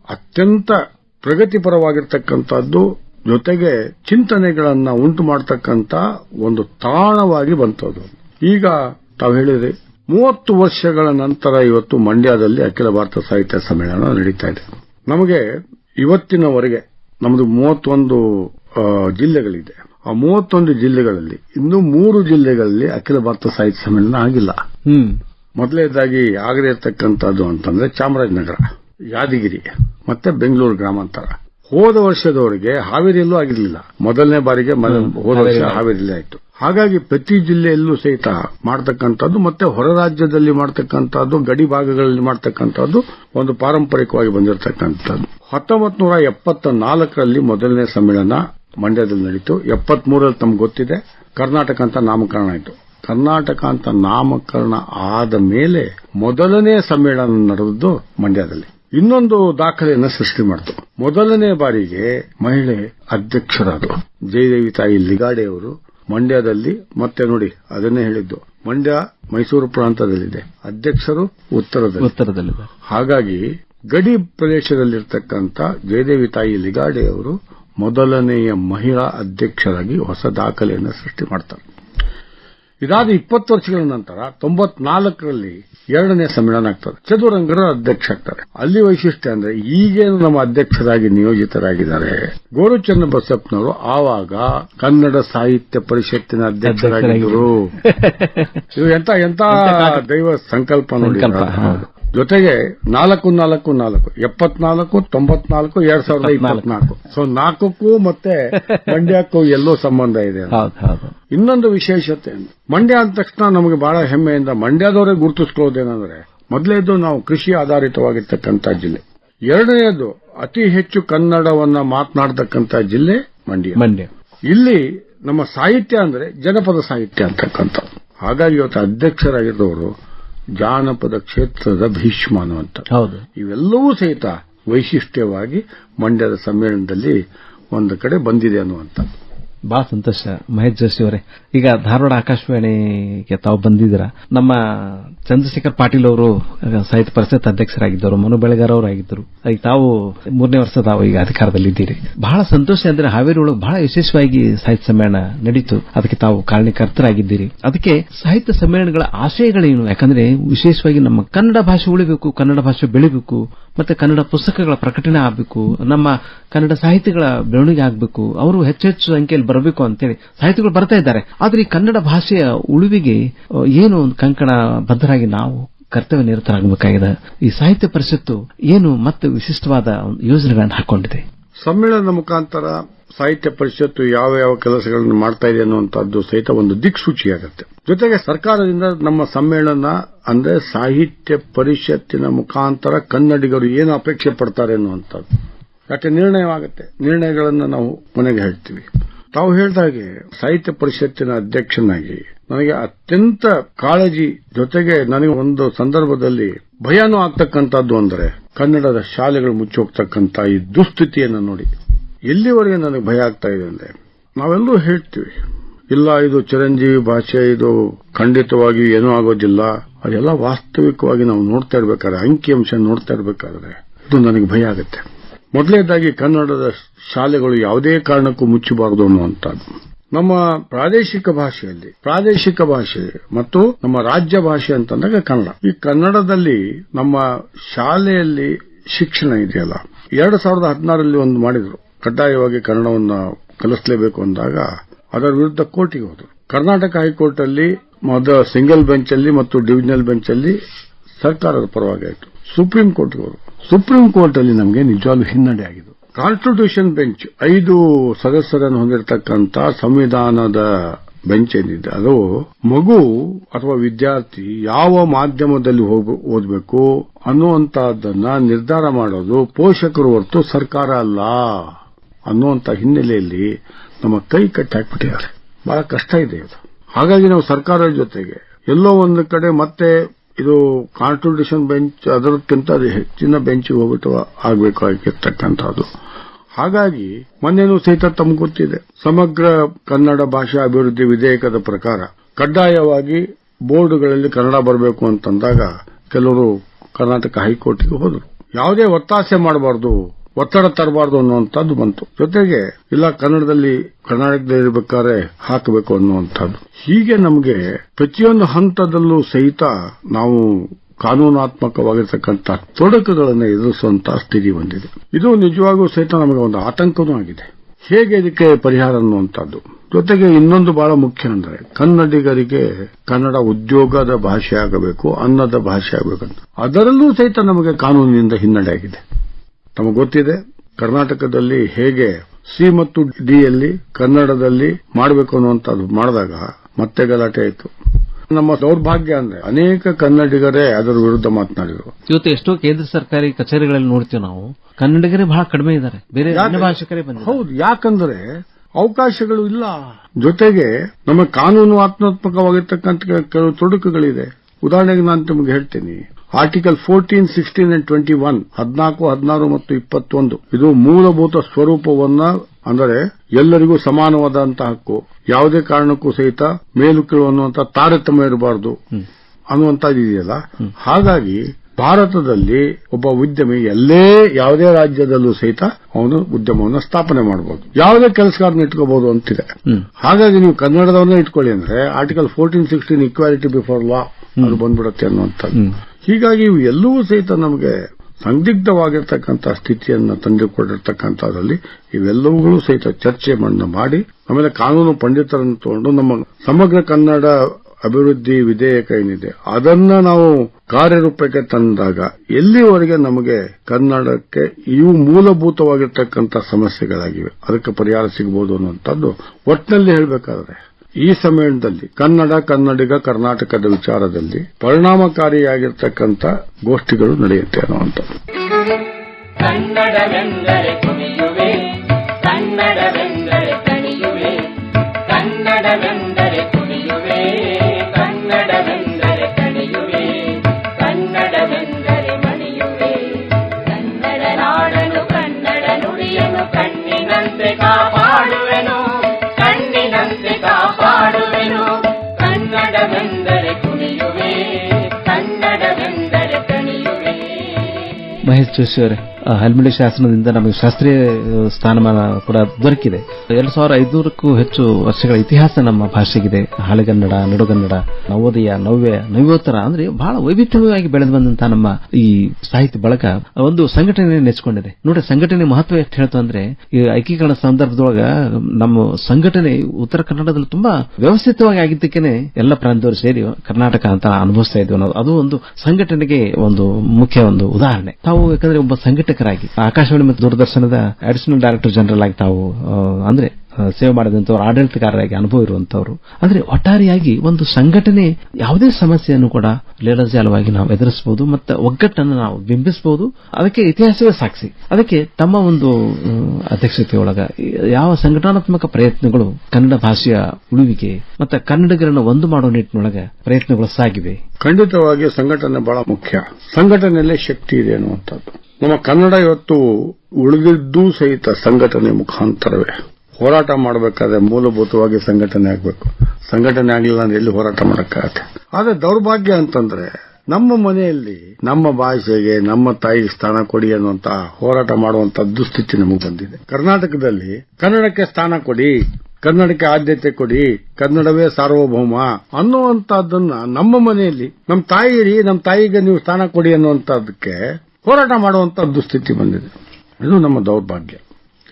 ಅತ್ಯಂತ ಪ್ರಗತಿಪರವಾಗಿರ್ತಕ್ಕಂಥದ್ದು. ಜೊತೆಗೆ ಚಿಂತನೆಗಳನ್ನ ಉಂಟು ಮಾಡತಕ್ಕಂತ ಒಂದು ತಾಣವಾಗಿ ಬಂತದ್ದು ಈಗ ತಾವು ಹೇಳಿದ್ರಿ ಮೂವತ್ತು ವರ್ಷಗಳ ನಂತರ ಇವತ್ತು ಮಂಡ್ಯದಲ್ಲಿ ಅಖಿಲ ಭಾರತ ಸಾಹಿತ್ಯ ಸಮ್ಮೇಳನ ನಡೀತಾ ಇದೆ. ನಮಗೆ ಇವತ್ತಿನವರೆಗೆ ನಮ್ಮದು ಮೂವತ್ತೊಂದು ಜಿಲ್ಲೆಗಳಿದೆ. ಆ ಮೂವತ್ತೊಂದು ಜಿಲ್ಲೆಗಳಲ್ಲಿ ಇನ್ನೂ ಮೂರು ಜಿಲ್ಲೆಗಳಲ್ಲಿ ಅಖಿಲ ಭಾರತ ಸಾಹಿತ್ಯ ಸಮ್ಮೇಳನ ಆಗಿಲ್ಲ. ಮೊದಲನೇದಾಗಿ ಇರತಕ್ಕಂಥದ್ದು ಅಂತಂದ್ರೆ ಚಾಮರಾಜನಗರ ಯಾದಗಿರಿ ಮತ್ತೆ ಬೆಂಗಳೂರು ಗ್ರಾಮಾಂತರ. ಹೋದ ವರ್ಷದವರೆಗೆ ಹಾವೇರಿಯಲ್ಲೂ ಆಗಿರಲಿಲ್ಲ. ಮೊದಲನೇ ಬಾರಿಗೆ ಹೋದ ವರ್ಷ ಹಾವೇರಿಯಲ್ಲಿ ಆಯಿತು. ಹಾಗಾಗಿ ಪ್ರತಿ ಜಿಲ್ಲೆಯಲ್ಲೂ ಸಹಿತ ಮಾಡತಕ್ಕಂಥದ್ದು ಮತ್ತೆ ಹೊರ ರಾಜ್ಯದಲ್ಲಿ ಮಾಡತಕ್ಕಂಥದ್ದು, ಗಡಿ ಭಾಗಗಳಲ್ಲಿ ಮಾಡತಕ್ಕಂಥದ್ದು ಒಂದು ಪಾರಂಪರಿಕವಾಗಿ ಬಂದಿರತಕ್ಕಂಥದ್ದು. ಹತ್ತೊಂಬತ್ತು ನೂರ ಎಪ್ಪತ್ತ ನಾಲ್ಕರಲ್ಲಿ ಮೊದಲನೇ ಸಮ್ಮೇಳನ ಮಂಡ್ಯದಲ್ಲಿ ನಡೀತು. ಎಪ್ಪತ್ತ್ ಮೂರಲ್ಲಿ ತಮ್ಗೆ ಗೊತ್ತಿದೆ. ಕರ್ನಾಟಕ ಅಂತ ನಾಮಕರಣ ಆಯಿತು. ಕರ್ನಾಟಕ ಅಂತ ನಾಮಕರಣ ಆದ ಮೇಲೆ ಮೊದಲನೇ ಸಮ್ಮೇಳನ ನಡೆದದ್ದು ಮಂಡ್ಯದಲ್ಲಿ. ಇನ್ನೊಂದು ದಾಖಲೆಯನ್ನು ಸೃಷ್ಟಿ ಮಾಡಿತು. ಮೊದಲನೇ ಬಾರಿಗೆ ಮಹಿಳೆ ಅಧ್ಯಕ್ಷರಾದರು ಜಯದೇವಿ ತಾಯಿ ಲಿಗಾಡೆ ಅವರು ಮಂಡ್ಯದಲ್ಲಿ ಮತ್ತೆ ನೋಡಿ ಅದನ್ನೇ ಹೇಳಿದ್ದು. ಮಂಡ್ಯ ಮೈಸೂರು ಪ್ರಾಂತದಲ್ಲಿದೆ. ಅಧ್ಯಕ್ಷರು ಉತ್ತರದಲ್ಲಿ. ಉತ್ತರದಲ್ಲಿದೆ ಹಾಗಾಗಿ ಗಡಿ ಪ್ರದೇಶದಲ್ಲಿರ್ತಕ್ಕಂಥ ಜಯದೇವಿ ತಾಯಿ ಲಿಗಾಡೆ ಅವರು ಮೊದಲನೆಯ ಮಹಿಳಾ ಅಧ್ಯಕ್ಷರಾಗಿ ಹೊಸ ದಾಖಲೆಯನ್ನು ಸೃಷ್ಟಿ ಮಾಡ್ತಾರೆ. ಇದಾದ ಇಪ್ಪತ್ತು ವರ್ಷಗಳ ನಂತರ ತೊಂಬತ್ನಾಲ್ಕರಲ್ಲಿ ಎರಡನೇ ಸಮ್ಮೇಳನ ಆಗ್ತದೆ. ಚದುರಂಗರ ಅಧ್ಯಕ್ಷ ಆಗ್ತಾರೆ ಅಲ್ಲಿ ವೈಶಿಷ್ಟ್ಯ ಅಂದ್ರೆ ಈಗೇನು ನಮ್ಮ ಅಧ್ಯಕ್ಷರಾಗಿ ನಿಯೋಜಿತರಾಗಿದ್ದಾರೆ. ಗೋರುಚಂದ್ರ ಬಸಪ್ಪನವರು ಆವಾಗ ಕನ್ನಡ ಸಾಹಿತ್ಯ ಪರಿಷತ್ತಿನ ಅಧ್ಯಕ್ಷರಾಗಿದ್ದರು. ಇದು ಎಂತ ಎಂತ ದೈವ ಸಂಕಲ್ಪ ನೋಡಿ. ಜೊತೆಗೆ ನಾಲ್ಕು ನಾಲ್ಕು ನಾಲ್ಕು ಎಪ್ಪತ್ನಾಲ್ಕು ತೊಂಬತ್ನಾಲ್ಕು ಎರಡ್ ಸಾವಿರದ ಇಪ್ಪತ್ನಾಲ್ಕು. ಸೊ ನಾಲ್ಕಕ್ಕೂ ಮತ್ತೆ ಮಂಡ್ಯಕ್ಕೂ ಎಲ್ಲೋ ಸಂಬಂಧ ಇದೆ ಇನ್ನೊಂದು ವಿಶೇಷತೆ ಮಂಡ್ಯ ಅಂದ ತಕ್ಷಣ ನಮಗೆ ಬಹಳ ಹೆಮ್ಮೆಯಿಂದ ಮಂಡ್ಯದವರೇ ಗುರುತಿಸ್ಕೊಳ್ಳೋದೇನೆಂದ್ರೆ ಮೊದಲೇದು ನಾವು ಕೃಷಿ ಆಧಾರಿತವಾಗಿರ್ತಕ್ಕಂಥ ಜಿಲ್ಲೆ. ಎರಡನೆಯದು ಅತಿ ಹೆಚ್ಚು ಕನ್ನಡವನ್ನ ಮಾತನಾಡತಕ್ಕಂಥ ಜಿಲ್ಲೆ ಮಂಡ್ಯ. ಮಂಡ್ಯ. ಇಲ್ಲಿ ನಮ್ಮ ಸಾಹಿತ್ಯ ಅಂದ್ರೆ ಜನಪದ ಸಾಹಿತ್ಯ ಅಂತಕ್ಕಂಥ ಹಾಗಾಗಿ ಇವತ್ತು ಅಧ್ಯಕ್ಷರಾಗಿದ್ದವರು ಜಾನಪದ ಕ್ಷೇತ್ರದ ಭೀಷ್ಮ ಹೌದು. ಇವೆಲ್ಲವೂ ಸಹಿತ ವೈಶಿಷ್ಟ್ಯವಾಗಿ ಮಂಡ್ಯದ ಸಮ್ಮೇಳನದಲ್ಲಿ ಒಂದು ಕಡೆ ಬಂದಿದೆ ಅನ್ನುವಂಥದ್ದು. ಬಹಳ ಸಂತೋಷ, ಮಹೇಶ್ ಜೋಶಿ ಅವರೇ. ಈಗ ಧಾರವಾಡ ಆಕಾಶವಾಣಿಗೆ ತಾವು ಬಂದಿದ್ದೀರಾ. ನಮ್ಮ ಚಂದ್ರಶೇಖರ್ ಪಾಟೀಲ್ ಅವರು ಸಾಹಿತ್ಯ ಪರಿಷತ್ ಅಧ್ಯಕ್ಷರಾಗಿದ್ದರು, ಮನು ಬೆಳಗಾರ್ ಅವರು ಆಗಿದ್ದರು. ಈಗ ತಾವು ಮೂರನೇ ವರ್ಷ ತಾವು ಈಗ ಅಧಿಕಾರದಲ್ಲಿದ್ದೀರಿ ಬಹಳ ಸಂತೋಷ ಅಂದ್ರೆ ಹಾವೇರಿ ಒಳಗೆ ಬಹಳ ಯಶಸ್ವಿಯಾಗಿ ಸಾಹಿತ್ಯ ಸಮ್ಮೇಳನ ನಡೀತು. ಅದಕ್ಕೆ ತಾವು ಕಾರಣಕರ್ತರಾಗಿದ್ದೀರಿ. ಅದಕ್ಕೆ ಸಾಹಿತ್ಯ ಸಮ್ಮೇಳನಗಳ ಆಶಯಗಳೇನು? ಯಾಕಂದ್ರೆ ವಿಶೇಷವಾಗಿ ನಮ್ಮ ಕನ್ನಡ ಭಾಷೆ ಉಳಿಬೇಕು, ಕನ್ನಡ ಭಾಷೆ ಬೆಳಿಬೇಕು, ಮತ್ತೆ ಕನ್ನಡ ಪುಸ್ತಕಗಳ ಪ್ರಕಟಣೆ ಆಗಬೇಕು, ನಮ್ಮ ಕನ್ನಡ ಸಾಹಿತ್ಯಗಳ ಬೆಳವಣಿಗೆ ಆಗಬೇಕು. ಅವರು ಹೆಚ್ಚೆಚ್ಚು ಸಂಖ್ಯೆಯಲ್ಲಿ ಬರಬೇಕು ಅಂತೇಳಿ ಸಾಹಿತಿಗಳು ಬರ್ತಾ ಇದ್ದಾರೆ. ಆದ್ರೆ ಈ ಕನ್ನಡ ಭಾಷೆಯ ಉಳುವಿಗೆ ಏನು ಒಂದು ಕಂಕಣ ಬದ್ಧರಾಗಿ ನಾವು ಕರ್ತವ್ಯ ನಿರತರಾಗಬೇಕಾಗಿದೆ? ಈ ಸಾಹಿತ್ಯ ಪರಿಷತ್ತು ಏನು ಮತ್ತೆ ವಿಶಿಷ್ಟವಾದ ಯೋಜನೆಗಳನ್ನು ಹಾಕೊಂಡಿದೆ? ಸಮ್ಮೇಳನದ ಮುಖಾಂತರ ಸಾಹಿತ್ಯ ಪರಿಷತ್ತು ಯಾವ ಯಾವ ಕೆಲಸಗಳನ್ನು ಮಾಡ್ತಾ ಇದೆ ಅನ್ನುವಂಥದ್ದು ಸಹಿತ ಒಂದು ದಿಕ್ಸೂಚಿಯಾಗುತ್ತೆ. ಜೊತೆಗೆ ಸರ್ಕಾರದಿಂದ ನಮ್ಮ ಸಮ್ಮೇಳನ ಅಂದ್ರೆ ಸಾಹಿತ್ಯ ಪರಿಷತ್ತಿನ ಮುಖಾಂತರ ಕನ್ನಡಿಗರು ಏನು ಅಪೇಕ್ಷೆ ಪಡ್ತಾರೆ ಅನ್ನುವಂಥದ್ದು. ಯಾಕೆ ನಿರ್ಣಯವಾಗುತ್ತೆ? ನಿರ್ಣಯಗಳನ್ನು ನಾವು ಮನೆಗೆ ಹೇಳ್ತೀವಿ. ತಾವು ಹೇಳಿದಾಗೆ ಸಾಹಿತ್ಯ ಪರಿಷತ್ತಿನ ಅಧ್ಯಕ್ಷನಾಗಿ, ನನಗೆ ಅತ್ಯಂತ ಕಾಳಜಿ ಜೊತೆಗೆ ನನಗೆ ಒಂದು ಸಂದರ್ಭದಲ್ಲಿ ಭಯನೂ ಆಗ್ತಕ್ಕಂಥದ್ದು ಅಂದರೆ, ಕನ್ನಡದ ಶಾಲೆಗಳು ಮುಚ್ಚಿ ಹೋಗ್ತಕ್ಕಂಥ ಈ ದುಸ್ಥಿತಿಯನ್ನು ನೋಡಿ. ಎಲ್ಲಿವರೆಗೆ ನನಗೆ ಭಯ ಆಗ್ತಾ ಇದೆ ಅಂದರೆ, ನಾವೆಲ್ಲರೂ ಹೇಳ್ತೀವಿ, ಇಲ್ಲ ಇದು ಚಿರಂಜೀವಿ ಭಾಷೆ, ಇದು ಖಂಡಿತವಾಗಿ ಏನೂ ಆಗೋದಿಲ್ಲ. ಅದೆಲ್ಲ ವಾಸ್ತವಿಕವಾಗಿ ನಾವು ನೋಡ್ತಾ ಇರ್ಬೇಕಾದ್ರೆ ಅಂಕಿಅಂಶ ನೋಡ್ತಾ ಇರಬೇಕಾದ್ರೆ ಇದು ನನಗೆ ಭಯ ಆಗುತ್ತೆ. ಮೊದಲನೇದಾಗಿ ಕನ್ನಡದ ಶಾಲೆಗಳು ಯಾವುದೇ ಕಾರಣಕ್ಕೂ ಮುಚ್ಚಬಾರದು ಅನ್ನುವಂಥದ್ದು. ನಮ್ಮ ಪ್ರಾದೇಶಿಕ ಭಾಷೆಯಲ್ಲಿ, ಪ್ರಾದೇಶಿಕ ಭಾಷೆ ಮತ್ತು ನಮ್ಮ ರಾಜ್ಯ ಭಾಷೆ ಅಂತಂದಾಗ ಕನ್ನಡ. ಈ ಕನ್ನಡದಲ್ಲಿ ನಮ್ಮ ಶಾಲೆಯಲ್ಲಿ ಶಿಕ್ಷಣ ಇದೆಯಲ್ಲ? ಎರಡು ಸಾವಿರದ ಹದಿನಾರರಲ್ಲಿ ಒಂದು ಮಾಡಿದ್ರು. ಕಡ್ಡಾಯವಾಗಿ ಕನ್ನಡವನ್ನು ಕಲಿಸಲೇಬೇಕು ಅಂದಾಗ ಅದರ ವಿರುದ್ಧ ಕೋರ್ಟಿಗೆ ಹೋದರು. ಕರ್ನಾಟಕ ಹೈಕೋರ್ಟ್ ಅಲ್ಲಿ ಮೊದ ಸಿಂಗಲ್ ಬೆಂಚ್ ಅಲ್ಲಿ ಮತ್ತು ಡಿವಿಷನಲ್ ಬೆಂಚ್ ಅಲ್ಲಿ ಸರ್ಕಾರದ ಪರವಾಗಿ ಆಯಿತು. ಸುಪ್ರೀಂ ಕೋರ್ಟ್ಗೆ ಹೋದರು. ಸುಪ್ರೀಂ ಕೋರ್ಟ್ ಅಲ್ಲಿ ನಮಗೆ ನಿಜವಾಗ್ಲೂ ಹಿನ್ನಡೆ ಆಗಿದೆ ಕಾನ್ಸ್ಟಿಟ್ಯೂಷನ್ ಬೆಂಚ್ ಐದು ಸದಸ್ಯರನ್ನು ಹೊಂದಿರತಕ್ಕಂಥ ಸಂವಿಧಾನದ ಬೆಂಚ್ ಏನಿದೆ, ಅದು ಮಗು ಅಥವಾ ವಿದ್ಯಾರ್ಥಿ ಯಾವ ಮಾಧ್ಯಮದಲ್ಲಿ ಓದಬೇಕು ಅನ್ನುವಂತಹದ್ದನ್ನ ನಿರ್ಧಾರ ಮಾಡೋದು ಪೋಷಕರು ಹೊರತು ಸರ್ಕಾರ ಅಲ್ಲ ಅನ್ನುವಂತ ಹಿನ್ನೆಲೆಯಲ್ಲಿ ನಮ್ಮ ಕೈ ಕಟ್ಟಿ ಹಾಕ್ಬಿಟ್ಟಿದ್ದಾರೆ. ಬಹಳ ಕಷ್ಟ ಇದೆ ಇದು. ಹಾಗಾಗಿ ನಾವು ಸರ್ಕಾರದ ಜೊತೆಗೆ ಎಲ್ಲೋ ಒಂದು ಕಡೆ ಮತ್ತೆ ಇದು ಕಾನ್ಸ್ಟಿಟ್ಯೂಷನ್ ಬೆಂಚ್ ಅದಕ್ಕಿಂತ ಅದು ಹೆಚ್ಚಿನ ಬೆಂಚ್ ಹೋಗ್ಬಿಟ್ಟು ಆಗಬೇಕಾಗಿರ್ತಕ್ಕಂಥದ್ದು ಹಾಗಾಗಿ ಮೊನ್ನೆನೂ ಸಹಿತ ತಮ್ಗೆ ಗೊತ್ತಿದೆ. ಸಮಗ್ರ ಕನ್ನಡ ಭಾಷಾ ಅಭಿವೃದ್ಧಿ ವಿಧೇಯಕದ ಪ್ರಕಾರ ಕಡ್ಡಾಯವಾಗಿ ಬೋರ್ಡ್ಗಳಲ್ಲಿ ಕನ್ನಡ ಬರಬೇಕು ಅಂತಂದಾಗ ಕೆಲವರು ಕರ್ನಾಟಕ ಹೈಕೋರ್ಟ್ಗೆ ಹೋದರು. ಯಾವುದೇ ಒತ್ತಾಸೆ ಮಾಡಬಾರದು. ಒತ್ತಡ ತರಬಾರದು ಅನ್ನುವಂಥದ್ದು ಬಂತು. ಜೊತೆಗೆ, ಇಲ್ಲ, ಕನ್ನಡದಲ್ಲಿ ಕರ್ನಾಟಕದಲ್ಲಿ ಇರಬೇಕಾದ್ರೆ ಹಾಕಬೇಕು ಅನ್ನುವಂಥದ್ದು. ಹೀಗೆ ನಮಗೆ ಪ್ರತಿಯೊಂದು ಹಂತದಲ್ಲೂ ಸಹಿತ ನಾವು ಕಾನೂನಾತ್ಮಕವಾಗಿರ್ತಕ್ಕಂಥ ತೊಡಕುಗಳನ್ನು ಎದುರಿಸುವಂತಹ ಸ್ಥಿತಿ ಬಂದಿದೆ. ಇದು ನಿಜವಾಗೂ ಸಹಿತ ನಮಗೆ ಒಂದು ಆತಂಕನೂ ಆಗಿದೆ. ಹೇಗೆ ಇದಕ್ಕೆ ಪರಿಹಾರ ಅನ್ನುವಂಥದ್ದು? ಜೊತೆಗೆ ಇನ್ನೊಂದು ಬಹಳ ಮುಖ್ಯ ಅಂದರೆ, ಕನ್ನಡಿಗರಿಗೆ ಕನ್ನಡ ಉದ್ಯೋಗದ ಭಾಷೆ ಆಗಬೇಕು, ಅನ್ನದ ಭಾಷೆ ಆಗಬೇಕಂತ ಅದರಲ್ಲೂ ಸಹಿತ ನಮಗೆ ಕಾನೂನಿನಿಂದ ಹಿನ್ನಡೆ ಆಗಿದೆ. ನಮಗೆ ಗೊತ್ತಿದೆ ಕರ್ನಾಟಕದಲ್ಲಿ ಹೇಗೆ ಸಿ ಮತ್ತು ಡಿ ಯಲ್ಲಿ ಕನ್ನಡದಲ್ಲಿ ಮಾಡಬೇಕು ಅನ್ನುವಂಥದ್ದು ಮಾಡಿದಾಗ ಮತ್ತೆ ಗಲಾಟೆ ಆಯಿತು. ನಮ್ಮ ದೌರ್ಭಾಗ್ಯ ಅಂದ್ರೆ ಅನೇಕ ಕನ್ನಡಿಗರೇ ಅದರ ವಿರುದ್ಧ ಮಾತನಾಡಿದರು. ಇವತ್ತು ಎಷ್ಟೋ ಕೇಂದ್ರ ಸರ್ಕಾರಿ ಕಚೇರಿಗಳಲ್ಲಿ ನೋಡ್ತೀವಿ ನಾವು ಕನ್ನಡಿಗರೇ ಬಹಳ ಕಡಿಮೆ ಇದ್ದಾರೆ. ಬೇರೆ ಭಾಷಿಕರೇ ಬಂದ ಹೌದು ಯಾಕಂದ್ರೆ ಅವಕಾಶಗಳು ಇಲ್ಲ. ಜೊತೆಗೆ ನಮ್ಮ ಕಾನೂನು ಆತ್ಮಾತ್ಮಕವಾಗಿರ್ತಕ್ಕಂಥ ಕೆಲವು ತೊಡಕುಗಳಿದೆ. ಉದಾಹರಣೆಗೆ ನಾನು ನಿಮಗೆ ಹೇಳ್ತೀನಿ. Article fourteen sixteen and twenty one ಹದಿನಾಲ್ಕು ಹದಿನಾರು ಮತ್ತು ಇಪ್ಪತ್ತೊಂದು. ಇದು ಮೂಲಭೂತ ಸ್ವರೂಪವನ್ನ ಅಂದರೆ ಎಲ್ಲರಿಗೂ ಸಮಾನವಾದಂತಹ ಹಕ್ಕು. ಯಾವುದೇ ಕಾರಣಕ್ಕೂ ಸಹಿತ ಮೇಲು ಕೀಳು ಅನ್ನುವಂಥ ತಾರತಮ್ಯ ಇರಬಾರದು ಅನ್ನುವಂಥದ್ದು ಇದೆಯಲ್ಲ? ಹಾಗಾಗಿ ಭಾರತದಲ್ಲಿ ಒಬ್ಬ ಉದ್ಯಮಿ ಎಲ್ಲೇ ಯಾವುದೇ ರಾಜ್ಯದಲ್ಲೂ ಸಹಿತ ಅವನು ಉದ್ಯಮವನ್ನು ಸ್ಥಾಪನೆ ಮಾಡಬಹುದು ಯಾವುದೇ ಕೆಲಸಗಾರನ ಇಟ್ಕೋಬಹುದು ಅಂತಿದೆ. ಹಾಗಾಗಿ ನೀವು ಕನ್ನಡದವನ್ನೇ ಇಟ್ಕೊಳ್ಳಿ ಅಂದ್ರೆ article fourteen sixteen equality before law ಅದು ಬಂದ್ಬಿಡುತ್ತೆ ಅನ್ನುವಂಥದ್ದು. ಹೀಗಾಗಿ ಇವು ಎಲ್ಲವೂ ಸಹಿತ ನಮಗೆ ಸಂದಿಗ್ಧವಾಗಿರ್ತಕ್ಕಂಥ ಸ್ಥಿತಿಯನ್ನು ತಂದುಕೊಂಡಿರ್ತಕ್ಕಂಥದ್ರಲ್ಲಿ ಇವೆಲ್ಲವುಗಳು ಸಹಿತ ಚರ್ಚೆ ಮಾಡಿ, ಆಮೇಲೆ ಕಾನೂನು ಪಂಡಿತರನ್ನು ತಗೊಂಡು ನಮ್ಮ ಸಮಗ್ರ ಕನ್ನಡ ಅಭಿವೃದ್ಧಿ ವಿಧೇಯಕ ಏನಿದೆ, ಅದನ್ನ ನಾವು ಕಾರ್ಯರೂಪಕ್ಕೆ ತಂದಾಗ ಎಲ್ಲಿವರೆಗೆ ನಮಗೆ ಕನ್ನಡಕ್ಕೆ ಇವು ಮೂಲಭೂತವಾಗಿರ್ತಕ್ಕಂಥ ಸಮಸ್ಯೆಗಳಾಗಿವೆ, ಅದಕ್ಕೆ ಪರಿಹಾರ ಸಿಗಬಹುದು ಅನ್ನುವಂಥದ್ದು ಒಟ್ಟಿನಲ್ಲಿ ಹೇಳಬೇಕಾದ್ರೆ. ಈ ಸಮ್ಮೇಳನದಲ್ಲಿ ಕನ್ನಡ ಕನ್ನಡಿಗ ಕರ್ನಾಟಕದ ವಿಚಾರದಲ್ಲಿ ಪರಿಣಾಮಕಾರಿಯಾಗಿರ್ತಕ್ಕಂಥ ಗೋಷ್ಠಿಗಳು ನಡೆಯುತ್ತೆ ಅನ್ನುವಂಥದ್ದು. ಮಹೇಶ್ ಜೋಶಿ ಅವರೇ ಆ, ಹಲ್ಮಿಡಿ ಶಾಸನದಿಂದ ನಮಗೆ ಶಾಸ್ತ್ರೀಯ ಸ್ಥಾನಮಾನ ಕೂಡ ದೊರಕಿದೆ. ಎರಡು ಸಾವಿರ ಐದುನೂರಕ್ಕೂ ಹೆಚ್ಚು ವರ್ಷಗಳ ಇತಿಹಾಸ ನಮ್ಮ ಭಾಷೆಗಿದೆ. ಹಳೆಗನ್ನಡ ನಡುಗನ್ನಡ, ನವೋದಯ, ನವ್ಯ, ನವ್ಯೋತ್ತರ ಅಂದ್ರೆ ಬಹಳ ವೈವಿಧ್ಯವಾಗಿ ಬೆಳೆದು ಬಂದಂತಹ ನಮ್ಮ ಈ ಸಾಹಿತ್ಯ ಬಳಕ ಒಂದು ಸಂಘಟನೆ ನೆಚ್ಚಿಕೊಂಡಿದೆ. ನೋಡಿ ಸಂಘಟನೆ ಮಹತ್ವ ಎಷ್ಟು ಹೇಳ್ತು ಅಂದ್ರೆ, ಈ ಐಕ್ಯೀಕರಣ ಸಂದರ್ಭದೊಳಗ ನಮ್ಮ ಸಂಘಟನೆ ಉತ್ತರ ಕನ್ನಡದಲ್ಲಿ ತುಂಬಾ ವ್ಯವಸ್ಥಿತವಾಗಿ ಆಗಿದ್ದಕ್ಕೇನೆ ಎಲ್ಲ ಪ್ರಾಂತ್ಯವರು ಸೇರಿ ಕರ್ನಾಟಕ ಅಂತ ಅನುಭವಿಸ್ತಾ ಇದ್ವಿ ಅನ್ನೋದು. ಅದು ಒಂದು ಸಂಘಟನೆಗೆ ಒಂದು ಮುಖ್ಯ ಒಂದು ಉದಾಹರಣೆ. ತಾವು ಯಾಕಂದ್ರೆ ಒಬ್ಬ ಸಂಘಟಕರಾಗಿ ಆಕಾಶವಾಣಿ ಮತ್ತು ದೂರದರ್ಶನದ ಅಡಿಷನಲ್ ಡೈರೆಕ್ಟರ್ ಜನರಲ್ ಆಗಿ ತಾವು ಅಂದ್ರೆ ಸೇವೆ ಮಾಡಿದಂಥವ್ರು ಆಡಳಿತಗಾರರಾಗಿ ಅನುಭವ ಇರುವಂತವರು. ಆದರೆ ಒಟ್ಟಾರೆಯಾಗಿ ಒಂದು ಸಂಘಟನೆ ಯಾವುದೇ ಸಮಸ್ಯೆಯನ್ನು ಕೂಡ ಲೀಲಜಾಲವಾಗಿ ನಾವು ಎದುರಿಸಬಹುದು ಮತ್ತು ಒಗ್ಗಟ್ಟನ್ನು ನಾವು ಬಿಂಬಿಸಬಹುದು ಅದಕ್ಕೆ ಇತಿಹಾಸವೇ ಸಾಕ್ಷಿ. ಅದಕ್ಕೆ ತಮ್ಮ ಒಂದು ಅಧ್ಯಕ್ಷತೆ ಅಧ್ಯಕ್ಷತೆಯೊಳಗ ಯಾವ ಸಂಘಟನಾತ್ಮಕ ಪ್ರಯತ್ನಗಳು ಕನ್ನಡ ಭಾಷೆಯ ಉಳುವಿಕೆ ಮತ್ತು ಕನ್ನಡಿಗರನ್ನು ಒಂದು ಮಾಡುವ ನಿಟ್ಟಿನೊಳಗೆ ಪ್ರಯತ್ನಗಳು ಸಾಗಿವೆ. ಖಂಡಿತವಾಗಿ ಸಂಘಟನೆ ಬಹಳ ಮುಖ್ಯ. ಸಂಘಟನೆಯಲ್ಲೇ ಶಕ್ತಿ ಇದೆ ಅನ್ನುವಂಥದ್ದು. ನಮ್ಮ ಕನ್ನಡ ಇವತ್ತು ಉಳಿದಿದ್ದೂ ಸಹಿತ ಸಂಘಟನೆ ಮುಖಾಂತರವೇ. ಹೋರಾಟ ಮಾಡಬೇಕಾದ್ರೆ ಮೂಲಭೂತವಾಗಿ ಸಂಘಟನೆ ಆಗಬೇಕು. ಸಂಘಟನೆ ಆಗಲಿಲ್ಲ ಅಂದ್ರೆ ಎಲ್ಲಿ ಹೋರಾಟ ಮಾಡೋಕ್ಕಾಗತ್ತೆ? ಆದ್ರೆ ದೌರ್ಭಾಗ್ಯ ಅಂತಂದ್ರೆ ನಮ್ಮ ಮನೆಯಲ್ಲಿ ನಮ್ಮ ಭಾಷೆಗೆ ನಮ್ಮ ತಾಯಿಗೆ ಸ್ಥಾನ ಕೊಡಿ ಅನ್ನುವಂತ ಹೋರಾಟ ಮಾಡುವಂತ ದುಸ್ಥಿತಿ ನಮಗೆ ಬಂದಿದೆ. ಕರ್ನಾಟಕದಲ್ಲಿ ಕನ್ನಡಕ್ಕೆ ಸ್ಥಾನ ಕೊಡಿ, ಕನ್ನಡಕ್ಕೆ ಆದ್ಯತೆ ಕೊಡಿ, ಕನ್ನಡವೇ ಸಾರ್ವಭೌಮ ಅನ್ನುವಂತಹದ್ದನ್ನ ನಮ್ಮ ಮನೆಯಲ್ಲಿ ನಮ್ಮ ತಾಯಿರಿ ನಮ್ಮ ತಾಯಿಗೆ ನೀವು ಸ್ಥಾನ ಕೊಡಿ ಅನ್ನುವಂಥದ್ದಕ್ಕೆ ಹೋರಾಟ ಮಾಡುವಂತ ದುಸ್ಥಿತಿ ಬಂದಿದೆ. ಇದು ನಮ್ಮ ದೌರ್ಭಾಗ್ಯ.